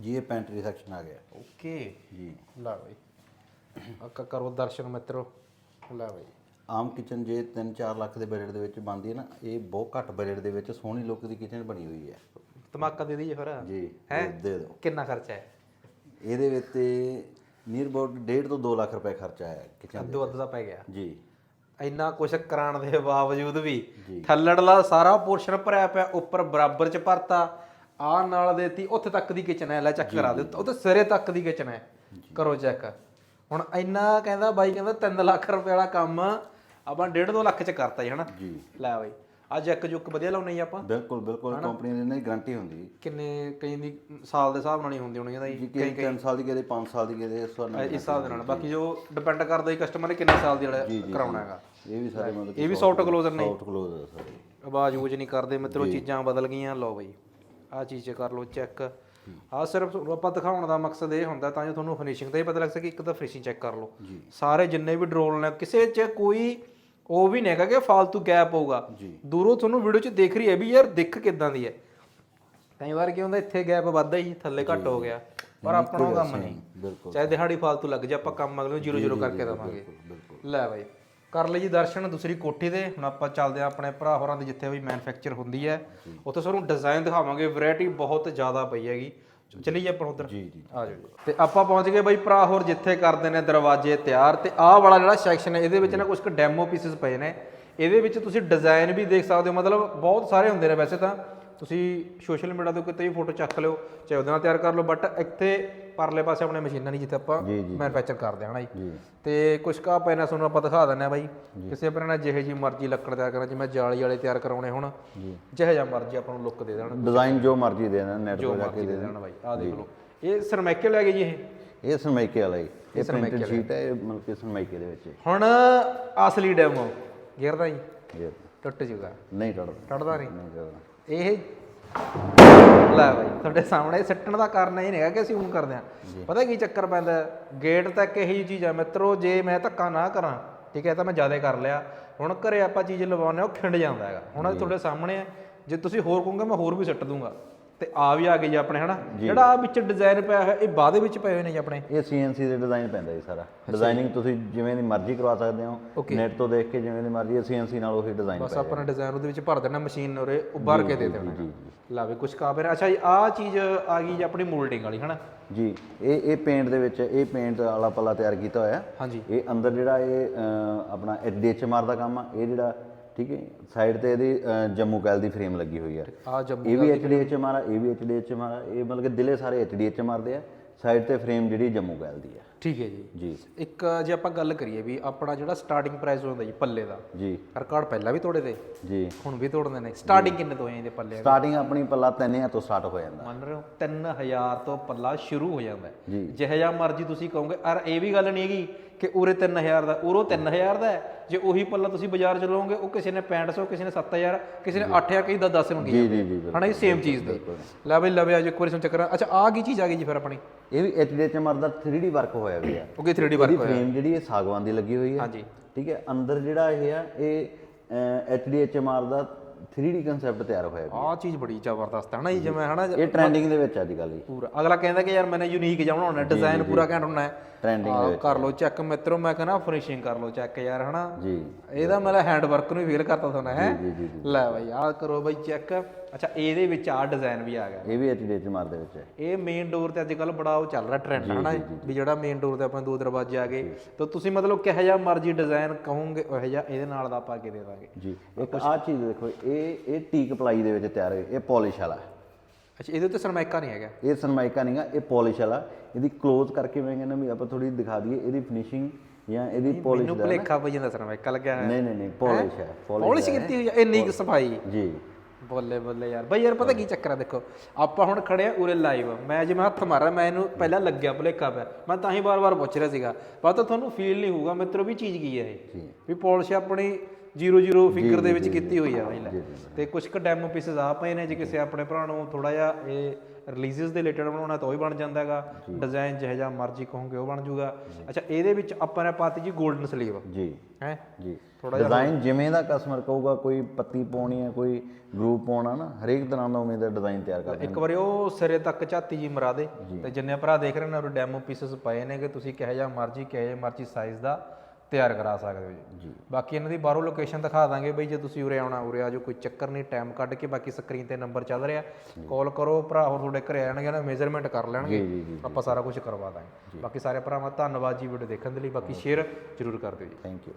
Speaker 1: ਜੀ ਇਹ ਪੈਂਟਰੀ ਸੈਕਸ਼ਨ ਆ ਗਿਆ।
Speaker 2: ਓਕੇ।
Speaker 1: ਜੀ।
Speaker 2: ਲੈ ਬਈ। ਅੱਕਾ ਕਰੋ ਦਰਸ਼ਨ ਮਿੱਤਰੋ। ਲੈ ਬਈ।
Speaker 1: ਆਮ ਕਿਚਨ ਜੇ 3-4 ਲੱਖ ਦੇ ਬਜਟ ਦੇ ਵਿੱਚ ਬਣਦੀ ਹੈ ਨਾ ਇਹ ਬਹੁਤ ਘੱਟ ਬਜਟ ਦੇ ਵਿੱਚ ਸੋਹਣੀ ਲੁੱਕ ਦੀ ਕਿਚਨ ਬਣੀ ਹੋਈ ਹੈ।
Speaker 2: ਧਮਾਕਾ ਦੇ ਦਈਏ ਫਿਰ
Speaker 1: ਜੀ
Speaker 2: ਹੈਂ?
Speaker 1: ਦੇ- ਦੇ ਦਿਓ।
Speaker 2: ਕਿੰਨਾ ਖਰਚਾ ਹੈ?
Speaker 1: ਇਹਦੇ ਵਿੱਚ ਤੇ ਨੀਅਰ ਅਬਾਊਟ 1.5 ਤੋਂ 2 ਲੱਖ ਰੁਪਏ ਖਰਚਾ ਆਇਆ ਕਿਚਨ
Speaker 2: ਅੱਧੋ ਅੱਧ ਦਾ ਪੈ ਗਿਆ।
Speaker 1: ਜੀ।
Speaker 2: ਇੰਨਾ ਕੁਛ ਕਰਾਉਣ ਦੇ ਬਾਵਜੂਦ ਵੀ ਥੱਲੜਲਾ ਸਾਰਾ ਪੋਰਸ਼ਨ ਭਰਿਆ ਪਿਆ ਉੱਪਰ ਬਰਾਬਰ ਚ ਭਰਤਾ ਆ ਨਾਲ ਦੇਤੀ ਉੱਥੇ ਤੱਕ ਦੀ ਕਿਚਨ ਹੈ ਲੈ ਚੈੱਕ ਕਰਾ ਦੇ ਉੱਥੇ ਸਿਰੇ ਤੱਕ ਦੀ ਕਿਚਨ ਹੈ। ਕਰੋ ਚੈੱਕ ਹੁਣ ਇੰਨਾ ਕਹਿੰਦਾ ਬਾਈ ਕਹਿੰਦਾ 3 ਲੱਖ ਰੁਪਏ ਵਾਲਾ ਕੰਮ ਆਪਾਂ 1.5 2 ਲੱਖ ਚ ਕਰਤਾ ਜੀ ਹਨਾ?
Speaker 1: ਜੀ।
Speaker 2: ਲੈ ਬਾਈ ਆ ਜੈਕ ਜੁੱਕ ਵਧੀਆ ਲਾਉਣੀ ਆਪਾਂ।
Speaker 1: ਬਿਲਕੁਲ ਬਿਲਕੁਲ ਕੰਪਨੀ ਦੀ ਇਹਨਾਂ ਦੀ ਗਾਰੰਟੀ ਹੁੰਦੀ।
Speaker 2: ਕਿੰਨੇ ਕਈ ਦੀ ਸਾਲ ਦੇ ਹਿਸਾਬ ਨਾਲ ਨਹੀਂ ਹੁੰਦੀ ਹੋਣੀ ਇਹਦਾ
Speaker 1: ਜੀ
Speaker 2: ਜੀ
Speaker 1: ਕਿ 3 ਸਾਲ ਦੀ ਕਿਤੇ 5 ਸਾਲ ਦੀ ਕਿਤੇ ਇਸ ਵਾਰ
Speaker 2: ਇਸ ਹਿਸਾਬ ਦੇ ਨਾਲ। ਬਾਕੀ ਜੋ ਡਿਪੈਂਡ ਕਰਦਾ ਹੀ ਕਸਟਮਰ ਨੇ ਕਿੰਨੇ ਸਾਲ ਦੀ ਵਾਲਾ ਕਰਾਉਣਾ ਹੈਗਾ।
Speaker 1: ਇਹ ਵੀ ਸਾਰੇ ਮਤਲਬ
Speaker 2: ਇਹ ਵੀ ਸੌਫਟ ਕਲੋਜ਼ਰ ਨੇ।
Speaker 1: ਸੌਫਟ ਕਲੋਜ਼ ਹੈ ਸਾਰੇ।
Speaker 2: ਆਵਾਜ਼ ਯੂਜ ਨਹੀਂ ਕਰਦੇ ਮਿੱਤਰੋ ਚੀਜ਼ਾਂ ਬਦਲ ਗਈਆਂ ਲਓ ਬਈ। ਆ ਚੀਜ਼ ਕਰ ਲਓ ਚੈੱਕ ਆ ਸਿਰਫ ਆਪਾਂ ਦਿਖਾਉਣ ਦਾ ਮਕਸਦ ਇਹ ਹੁੰਦਾ ਤਾਂ ਜੋ ਤੁਹਾਨੂੰ ਫਿਨਿਸ਼ਿੰਗ ਦਾ ਹੀ ਪਤਾ ਲੱਗ ਸਕੇ ਇੱਕ ਤਾਂ ਫਿਨਿਸ਼ਿੰਗ ਚੈੱਕ ਕਰ ਲਓ। ਸਾਰੇ ਜਿੰਨੇ ਵੀ ਡਰੋਲ ਨੇ ਕਿਸੇ 'ਚ ਕੋਈ ਉਹ ਵੀ ਨਹੀਂ ਹੈਗਾ ਕਿ ਫਾਲਤੂ ਗੈਪ ਹੋਊਗਾ। ਦੂਰੋਂ ਤੁਹਾਨੂੰ ਵੀਡੀਓ 'ਚ ਦੇਖ ਰਹੀ ਹੈ ਵੀ ਯਾਰ ਦਿੱਖ ਕਿੱਦਾਂ ਦੀ ਹੈ। ਕਈ ਵਾਰ ਕੀ ਹੁੰਦਾ ਇੱਥੇ ਗੈਪ ਵੱਧਦਾ ਹੀ ਥੱਲੇ ਘੱਟ ਹੋ ਗਿਆ ਪਰ ਆਪਣਾ ਕੰਮ ਨਹੀਂ। ਚਾਹੇ ਦਿਹਾੜੀ ਫਾਲਤੂ ਲੱਗ ਜਾ ਆਪਾਂ ਕੰਮ ਅਗਲੇ ਨੂੰ 0 0 ਕਰਕੇ ਦਵਾਂਗੇ। ਲੈ ਬਾਈ। ਕਰ ਲਈ ਜੀ ਦਰਸ਼ਨ ਦੂਸਰੀ ਕੋਠੀ ਦੇ ਹੁਣ ਆਪਾਂ ਚੱਲਦੇ ਆ ਆਪਣੇ ਭਰਾ ਹੋਰਾਂ ਦੀ ਜਿੱਥੇ ਵੀ ਮੈਨੂਫੈਕਚਰ ਹੁੰਦੀ ਹੈ। ਉੱਥੇ ਤੁਹਾਨੂੰ ਡਿਜ਼ਾਈਨ ਦਿਖਾਵਾਂਗੇ ਵੈਰਾਈਟੀ ਬਹੁਤ ਜ਼ਿਆਦਾ ਪਈ ਹੈਗੀ। ਚਲੀਏ ਆਪਾਂ ਉਧਰ।
Speaker 1: ਜੀ ਜੀ
Speaker 2: ਆ ਜਾਓ। ਤੇ ਆਪਾਂ ਪਹੁੰਚ ਗਏ ਬਾਈ ਭਰਾ ਹੋਰ ਜਿੱਥੇ ਕਰਦੇ ਨੇ ਦਰਵਾਜ਼ੇ ਤਿਆਰ। ਤੇ ਆਹ ਵਾਲਾ ਜਿਹੜਾ ਸੈਕਸ਼ਨ ਹੈ ਇਹਦੇ ਵਿੱਚ ਨਾ ਕੁਝ ਕੁ ਡੈਮੋ ਪੀਸਸ ਪਏ ਨੇ। ਇਹਦੇ ਵਿੱਚ ਤੁਸੀਂ ਡਿਜ਼ਾਈਨ ਵੀ ਦੇਖ ਸਕਦੇ ਹੋ। ਮਤਲਬ ਬਹੁਤ ਸਾਰੇ ਹੁੰਦੇ ਨੇ ਵੈਸੇ ਤਾਂ। ਤੁਸੀਂ ਸੋਸ਼ਲ ਮੀਡੀਆ ਤੋਂ ਕਿਤੇ ਵੀ ਫੋਟੋ ਚੱਕ ਲਿਓ ਚਾਹੇ ਉਹਦੇ ਨਾਲ ਤਿਆਰ ਕਰ ਲਓ ਬਟ ਇੱਥੇ ਪਰਲੇ ਪਾਸੇ ਆਪਣੇ ਮਸ਼ੀਨਾਂ ਨਹੀਂ ਜਿੱਥੇ ਆਪਾਂ ਮੈਨੂਫੈਕਚਰ ਕਰਦੇ ਹਾਂ ਨਾ ਜੀ।
Speaker 1: ਜੀ।
Speaker 2: ਤੇ ਕੁਝ ਕਾ ਪੈਨਾ ਤੁਹਾਨੂੰ ਆਪਾਂ ਦਿਖਾ ਦਿੰਦੇ ਆ ਬਾਈ। ਕਿਸੇ ਨਾਲ ਜਿਹੇ ਜੀ ਮਰਜ਼ੀ ਲੱਕੜ ਤਿਆਰ ਕਰਨਾ ਜਿਵੇਂ ਜਾਲੀ ਵਾਲੇ ਤਿਆਰ ਕਰਾਉਣੇ ਹੁਣ ਜਿਹੇ ਜਿਹਾ ਮਰਜ਼ੀ ਆਪਾਂ ਨੂੰ ਲੁੱਕ ਦੇ ਦੇਣ।
Speaker 1: ਡਿਜ਼ਾਈਨ ਜੋ ਮਰਜ਼ੀ ਦੇ ਦੇਣਾ ਨੈਟ
Speaker 2: ਜੋ
Speaker 1: ਤੋਂ ਜਾ ਕੇ
Speaker 2: ਦੇ ਦੇਣ ਬਾਈ ਆਹ ਦੇਖ ਲਓ। ਇਹ ਸਰਮੈਕੇ ਲੈ ਗਏ ਜੀ ਇਹ।
Speaker 1: ਇਹ ਸਨਮਾਈਕੇ ਵਾਲਾ ਹੀ ਇਹ ਪ੍ਰਿੰਟਡ ਸ਼ੀਟ ਹੈ ਮਤਲਬ ਕਿ ਸਨਮਾਈਕੇ ਦੇ ਵਿੱਚ।
Speaker 2: ਹੁਣ ਅਸਲੀ ਡੈਮੋ ਗਿਰਦਾ ਜੀ?
Speaker 1: ਇਹ
Speaker 2: ਟੁੱਟ ਜੂਗਾ।
Speaker 1: ਨਹੀਂ ਟੜਦਾ
Speaker 2: ਟੁੱਟਦਾ ਨਹੀਂ?
Speaker 1: ਨਹੀਂ ਟੜਦਾ
Speaker 2: ਇਹ ਲੈ ਬਾਈ ਤੁਹਾਡੇ ਸਾਹਮਣੇ ਸਿੱਟਣ ਦਾ ਕਾਰਨ ਇਹ ਨਹੀਂਗਾ ਕਿ ਅਸੀਂ ਉਹ ਕਰਦੇ ਆ ਪਤਾ ਕੀ ਚੱਕਰ ਪੈਂਦਾ? ਗੇਟ ਤੱਕ ਇਹੀ ਜਿਹੀ ਚੀਜ਼ ਆ ਮਿੱਤਰੋ ਜੇ ਮੈਂ ਧੱਕਾ ਨਾ ਕਰਾਂ ਠੀਕ ਹੈ ਤਾਂ ਮੈਂ ਜ਼ਿਆਦਾ ਕਰ ਲਿਆ। ਹੁਣ ਘਰੇ ਆਪਾਂ ਚੀਜ਼ ਲਵਾਉਂਦੇ ਆ ਉਹ ਖਿੰਡ ਜਾਂਦਾ ਹੈਗਾ। ਹੁਣ ਤੁਹਾਡੇ ਸਾਹਮਣੇ ਹੈ। ਜੇ ਤੁਸੀਂ ਹੋਰ ਕਹੋਗੇ ਮੈਂ ਹੋਰ ਵੀ ਸਿੱਟ ਦੂੰਗਾ। ਤੇ ਆ ਵੀ ਆ ਗਈ ਆਪਣੇ ਹਨਾ? ਜਿਹੜਾ ਆ ਵਿੱਚ ਡਿਜ਼ਾਈਨ ਪਿਆ ਹੋਇਆ ਇਹ ਬਾਅਦ ਵਿੱਚ ਪਏ ਹੋਏ ਨੇ ਜੀ ਆਪਣੇ?
Speaker 1: ਇਹ ਸੀਐਨਸੀ ਦੇ ਡਿਜ਼ਾਈਨ ਪੈਂਦਾ ਜੀ ਸਾਰਾ। ਡਿਜ਼ਾਈਨਿੰਗ ਤੁਸੀਂ ਜਿਵੇਂ ਦੀ ਮਰਜ਼ੀ ਕਰਵਾ ਸਕਦੇ ਹੋ। ਨੈਟ ਤੋਂ ਦੇਖ ਕੇ ਜਿਵੇਂ ਦੀ ਮਰਜ਼ੀ ਸੀਐਨਸੀ ਨਾਲ ਉਹੀ ਡਿਜ਼ਾਈਨ
Speaker 2: ਬਸ ਆਪਣਾ ਡਿਜ਼ਾਈਨ ਉਹਦੇ ਵਿੱਚ ਭਰ ਦੇਣਾ ਮਸ਼ੀਨ ਉਰੇ ਉੱਭਰ ਕੇ ਦੇ ਦੇਣਾ।
Speaker 1: ਜੀ
Speaker 2: ਲਾ ਵੀ ਕੁਝ ਕਾਬਰ ਅੱਛਾ ਜੀ ਆ ਚੀਜ਼ ਆ ਗਈ ਜੀ ਆਪਣੀ ਮੋਲਡਿੰਗ ਵਾਲੀ ਹਨਾ?
Speaker 1: ਜੀ ਇਹ ਇਹ ਪੇਂਟ ਦੇ ਵਿੱਚ ਇਹ ਪੇਂਟ ਵਾਲਾ ਪੱਲਾ ਤਿਆਰ ਕੀਤਾ ਹੋਇਆ।
Speaker 2: ਹਾਂਜੀ।
Speaker 1: ਇਹ ਅੰਦਰ ਜਿਹੜਾ ਇਹ ਆਪਣਾ ਐਚਡੀਐਚਐਮਆਰ ਦਾ ਕੰਮ ਆ ਇਹ ਜਿਹੜਾ ਠੀਕ ਹੈ ਸਾਈਡ ਤੇ ਇਹਦੀ ਜੰਮੂ ਕੈਲ ਦੀ ਫਰੇਮ ਲੱਗੀ ਹੋਈ ਆ।
Speaker 2: ਆ ਜੰਮੂ
Speaker 1: ਇਹ ਵੀ ਐਚਡੀਐਚਐਮਆਰ ਆ ਇਹ ਵੀ ਐਚਡੀਐਚਐਮਆਰ ਆ ਇਹ ਮਤਲਬ ਕਿ ਦਿਲੇ ਸਾਰੇ ਐਚਡੀਐਚਐਮਆਰ ਦੇ ਆ। ਸਾਈਡ ਤੇ ਫਰੇਮ ਜਿਹੜੀ ਜੰਮੂ ਕੈਲ ਦੀ ਆ।
Speaker 2: ਠੀਕ ਹੈ ਜੀ।
Speaker 1: ਜੀ।
Speaker 2: ਇੱਕ ਜੇ ਆਪਾਂ ਗੱਲ ਕਰੀਏ ਵੀ ਆਪਣਾ ਜਿਹੜਾ ਸਟਾਰਟਿੰਗ ਪ੍ਰਾਈਸ ਹੁੰਦਾ ਜੀ ਪੱਲੇ ਦਾ
Speaker 1: ਜੀ।
Speaker 2: ਰਿਕਾਰਡ ਪਹਿਲਾਂ ਵੀ ਤੋੜੇ ਤੇ
Speaker 1: ਜੀ।
Speaker 2: ਹੁਣ ਵੀ ਤੋੜਦੇ ਨੇ। ਸਟਾਰਟਿੰਗ ਕਿੰਨੇ ਤੋਂ ਹੈ ਇਹਦੇ ਪੱਲੇ ਦੀ?
Speaker 1: ਸਟਾਰਟਿੰਗ ਆਪਣੀ ਪੱਲਾ 3000 ਤੋਂ ਸਟਾਰਟ ਹੋ ਜਾਂਦਾ।
Speaker 2: ਮੰਨ ਰਹੇ ਹੋ 3000 ਤੋਂ ਪੱਲਾ ਸ਼ੁਰੂ ਹੋ ਜਾਂਦਾ। ਹੈ
Speaker 1: ਜੀ।
Speaker 2: ਜਿਹੋ ਜਿਹਾ ਮਰਜ਼ੀ ਤੁਸੀਂ ਕਹੋਗੇ। ਔਰ ਇਹ ਵੀ ਗੱਲ ਨਹੀਂ ਹੈਗੀ ਕਿ ਉਰੇ 3000 ਦਾ ਉਰੋਂ 3000 ਦਾ ਹੈ। ਜੇ ਉਹੀ ਪੱਲਾ ਤੁਸੀਂ ਬਾਜ਼ਾਰ ਚ ਲਓਗੇ ਉਹ ਕਿਸੇ ਨੇ 6500 ਕਿਸੇ ਨੇ 7000 ਕਿਸੇ ਨੇ 8000 ਕਈ ਦਾ 10 ਮੰਗੀ
Speaker 1: ਜੀ ਜੀ ਜੀ।
Speaker 2: ਹਨਾ ਇਹ ਸੇਮ ਚੀਜ਼ ਦੀ। ਲੈ ਬਈ ਲਵੇ ਅੱਜ ਇੱਕ ਵਾਰੀ ਸੁਣ ਚੱਕਰ। ਅੱਛਾ ਆ ਕੀ ਚੀਜ਼ ਆ ਗਈ ਜੀ ਫਿਰ ਆਪਣੀ?
Speaker 1: ਇਹ ਵੀ ਐਚਡੀਐਚਐਮਆਰ ਦਾ 3D ਵਰਕ ਹੋਇਆ ਵੀ ਆ।
Speaker 2: ਉਹ ਕੀ 3D
Speaker 1: ਇਹਦੀ
Speaker 2: ਵਰਕ ਹੋਇਆ?
Speaker 1: ਫਰੇਮ ਜਿਹੜੀ ਇਹ ਸਾਗਵਾਨ ਦੀ ਲੱਗੀ ਹੋਈ ਹੈ
Speaker 2: ਹਾਂਜੀ।
Speaker 1: ਠੀਕ ਹੈ ਅੰਦਰ ਜਿਹੜਾ ਇਹ ਆ ਇਹ ਐਚਡੀਐਚਐਮਆਰ ਦਾ 3D ਕਨਸੈਪਟ ਤਿਆਰ ਹੋਇਆ ਵੀ
Speaker 2: ਆ ਚੀਜ਼ ਬੜੀ ਜ਼ਬਰਦਸਤ ਹੈ ਨਾ ਜੀ ਜਿਵੇਂ ਹਨਾ
Speaker 1: ਇਹ ਟ੍ਰੈਂਡਿੰਗ ਦੇ ਵਿੱਚ ਅੱਜ ਕੱਲ੍ਹ ਜੀ।
Speaker 2: ਪੂਰਾ। ਅਗਲਾ ਕਹਿੰਦਾ ਕਿ ਯਾਰ ਮੈਨੇ ਯੂਨੀਕ ਜਿਹਾ ਬਣਾਉਣਾ ਡਿਜ਼ਾਈਨ ਪੂਰਾ ਘੈਂਟ ਹੋਣਾ ਹੈ।
Speaker 1: ਟ੍ਰੈਂਡਿੰਗ
Speaker 2: ਆਹ ਕਰ ਲਓ ਚੈੱਕ ਮਿੱਤਰੋ ਮੈਂ ਕਹਿੰਦਾ ਫਿਨਿਸ਼ਿੰਗ ਕਰ ਲਓ ਚੈੱਕ ਯਾਰ ਹਨਾ
Speaker 1: ਜੀ।
Speaker 2: ਇਹਦਾ ਮੇਰਾ ਹੈਂਡ ਵਰਕ ਨੂੰ ਫੀਲ ਕਰਤਾ ਤੁਹਾਨੂੰ ਹੈ? ਲੈ ਬਾਈ ਆਹ ਕਰੋ ਬਾਈ ਚੈੱਕ ਅੱਛਾ ਇਹਦੇ ਵਿੱਚ ਆ ਡਿਜ਼ਾਈਨ ਵੀ ਆ ਗਿਆ।
Speaker 1: ਇਹ ਵੀ ਐਚਡੀਐਚਐਮਆਰ ਦੇ ਵਿੱਚ ਹੈ।
Speaker 2: ਇਹ ਮੇਨ ਡੋਰ ਤੇ ਅੱਜ ਕੱਲ ਬੜਾ ਉਹ ਚੱਲ ਰਿਹਾ ਟ੍ਰੈਂਡ ਹਨਾ ਵੀ ਜਿਹੜਾ ਮੇਨ ਡੋਰ ਤੇ ਆਪਾਂ ਦੋ ਦਰਵਾਜ਼ੇ ਆ ਗਏ। ਤਾਂ ਤੁਸੀਂ ਮਤਲਬ ਕਿਹੋ ਜਿਹਾ ਮਰਜ਼ੀ ਡਿਜ਼ਾਈਨ ਕਹੋਗੇ ਉਹ ਜਿਹਾ ਇਹਦੇ ਨਾਲ ਦਾ ਆਪਾਂ ਅੱਗੇ ਦੇ ਦਾਂਗੇ।
Speaker 1: ਜੀ ਇੱਕ ਆਹ ਚੀਜ਼ ਦੇਖੋ ਇਹ ਇਹ ਟੀਕ ਪਲਾਈ ਦੇ ਵਿੱਚ ਤਿਆਰ ਹੋਈ ਇਹ ਪਾਲਿਸ਼ ਵਾਲਾ।
Speaker 2: ਅੱਛਾ ਇਹਦੇ ਉੱਤੇ ਸਰਮਾਇਕਾ ਨਹੀਂ ਹੈਗਾ?
Speaker 1: ਇਹ ਸਨਮਾਈਕਾ ਨਹੀਂਗਾ ਇਹ ਪਾਲਿਸ਼ ਵਾਲਾ। ਇਹਦੀ ক্লোਜ਼ ਕਰਕੇ ਮੈਂ ਕਹਿੰਦਾ ਵੀ ਆਪਾਂ ਥੋੜੀ ਦਿਖਾ ਦਈਏ ਇਹਦੀ ਫਿਨਿਸ਼ਿੰਗ ਜਾਂ ਇਹਦੀ ਪਾਲਿਸ਼
Speaker 2: ਮੈਨੂੰ
Speaker 1: ਦਾ
Speaker 2: ਭੁਲੇਖਾ ਪਈ ਜਾਂਦਾ ਸਰਮਾਇਕਾ ਲੱਗਿਆ ਹੋਇਆ।
Speaker 1: ਨਹੀਂ ਨਹੀਂ ਨਹੀਂ ਪਾਲਿਸ਼ ਹੈ
Speaker 2: ਪੋਲਿਸ਼ ਕੀਤੀ ਹੋਈ ਹੈ ਇੰਨੀ ਕੁ ਸਫ਼ਾਈ।
Speaker 1: ਜੀ।
Speaker 2: ਬੱਲੇ ਬੱਲੇ ਯਾਰ। ਬਈ ਯਾਰ ਪਤਾ ਕੀ ਚੱਕਰ ਆ ਦੇਖੋ ਆਪਾਂ ਹੁਣ ਖੜੇ ਆ ਉਰੇ ਲਾਈਵ ਮੈਂ ਜਿਵੇਂ ਹੱਥ ਮਾਰਿਆ ਮੈਂ ਇਹਨੂੰ ਪਹਿਲਾਂ ਲੱਗਿਆ ਭੁਲੇਖਾ ਪਿਆ। ਮੈਂ ਤਾਂ ਹੀ ਵਾਰ-ਵਾਰ ਪੁੱਛ ਰਿਹਾ ਸੀਗਾ। ਪਤਾ ਤੁਹਾਨੂੰ ਫੀਲ ਨਹੀਂ ਹੋਊਗਾ ਮਿੱਤਰੋ ਵੀ ਚੀਜ਼ ਕੀ ਹੈ ਇਹ? ਵੀ ਪਾਲਿਸ਼ ਆਪਣੀ 00 ਫਿੰਗਰ ਦੇ ਵਿੱਚ ਕੀਤੀ ਹੋਈ ਆ। ਬਈ ਲੈ ਤੇ ਕੁਝ ਕੁ ਡੈਮੋ ਪੀਸਸ ਆ ਪਏ ਨੇ ਜੇ ਕਿਸੇ ਆਪਣੇ ਭਰਾ ਨੂੰ ਥੋੜਾ ਜਿਹਾ ਇਹ ਰਿਲੀਜ਼ਸ ਦੇ ਰਿਲੇਟਡ ਬਣਾਉਣਾ ਤਾਂ ਉਹ ਵੀ ਬਣ ਜਾਂਦਾ ਹੈਗਾ। ਡਿਜ਼ਾਈਨ ਜਿਹੋ ਜਿਹਾ ਮਰਜ਼ੀ ਕਹੋਗੇ ਉਹ ਬਣ ਜਾਊਗਾ। ਅੱਛਾ ਇਹਦੇ ਵਿੱਚ ਆਪਾਂ ਨੇ ਪਾਤੀ ਜੀ 골ਡਨ ਸਲੀਵ
Speaker 1: ਜੀ।
Speaker 2: ਹੈ?
Speaker 1: ਜੀ। ਡਿਜ਼ਾਈਨ ਜਿਵੇਂ ਦਾ ਕਸਟਮਰ ਕਹੂਗਾ ਕੋਈ ਪੱਤੀ ਪਾਉਣੀ ਹੈ ਕੋਈ ਗਰੂਪ ਪਾਉਣਾ ਨਾ ਹਰੇਕ ਤਰ੍ਹਾਂ ਦਾ ਉਵੇਂ ਦਾ ਡਿਜ਼ਾਈਨ ਤਿਆਰ ਕਰ
Speaker 2: ਇੱਕ ਵਾਰੀ ਉਹ ਸਿਰੇ ਤੱਕ ਝਾਤੀ ਜੀ ਮਰਾ ਦੇ ਤੇ ਜਿੰਨੇ ਭਰਾ ਦੇਖ ਰਹੇ ਨੇ ਉਹ ਡੈਮੋ ਪੀਸਸ ਪਏ ਨੇ ਕਿ ਤੁਸੀਂ ਕਿਹੋ ਜਿਹਾ ਮਰਜ਼ੀ ਕਿਹੋ ਜਿਹਾ ਮਰਜ਼ੀ ਸਾਈਜ਼ ਦਾ ਤਿਆਰ ਕਰਾ ਸਕਦੇ ਹੋ ਜੀ। ਬਾਕੀ ਇਹਨਾਂ ਦੀ ਬਾਹਰੋਂ ਲੋਕੇਸ਼ਨ ਦਿਖਾ ਦਾਂਗੇ ਬਈ ਜੇ ਤੁਸੀਂ ਉਰੇ ਆਉਣਾ ਉਰੇ ਆ ਜਾਓ ਕੋਈ ਚੱਕਰ ਨਹੀਂ ਟਾਈਮ ਕੱਢ ਕੇ ਬਾਕੀ ਸਕਰੀਨ ਤੇ ਨੰਬਰ ਚੱਲ ਰਿਹਾ। ਕਾਲ ਕਰੋ ਭਰਾ ਹੋਰ ਤੁਹਾਡੇ ਘਰੇ ਆਣਗੇ ਨਾ ਮੇਜ਼ਰਮੈਂਟ ਕਰ ਲੈਣਗੇ। ਆਪਾਂ ਸਾਰਾ ਕੁਝ ਕਰਵਾ ਦਾਂਗੇ। ਬਾਕੀ ਸਾਰੇ ਭਰਾਵਾਂ ਧੰਨਵਾਦ ਜੀ ਵੀਡੀਓ ਦੇਖਣ ਦੇ ਲਈ। ਬਾਕੀ ਸ਼ੇਅਰ ਜ਼ਰੂਰ ਕਰ ਦਿਓ ਜੀ।
Speaker 1: Thank you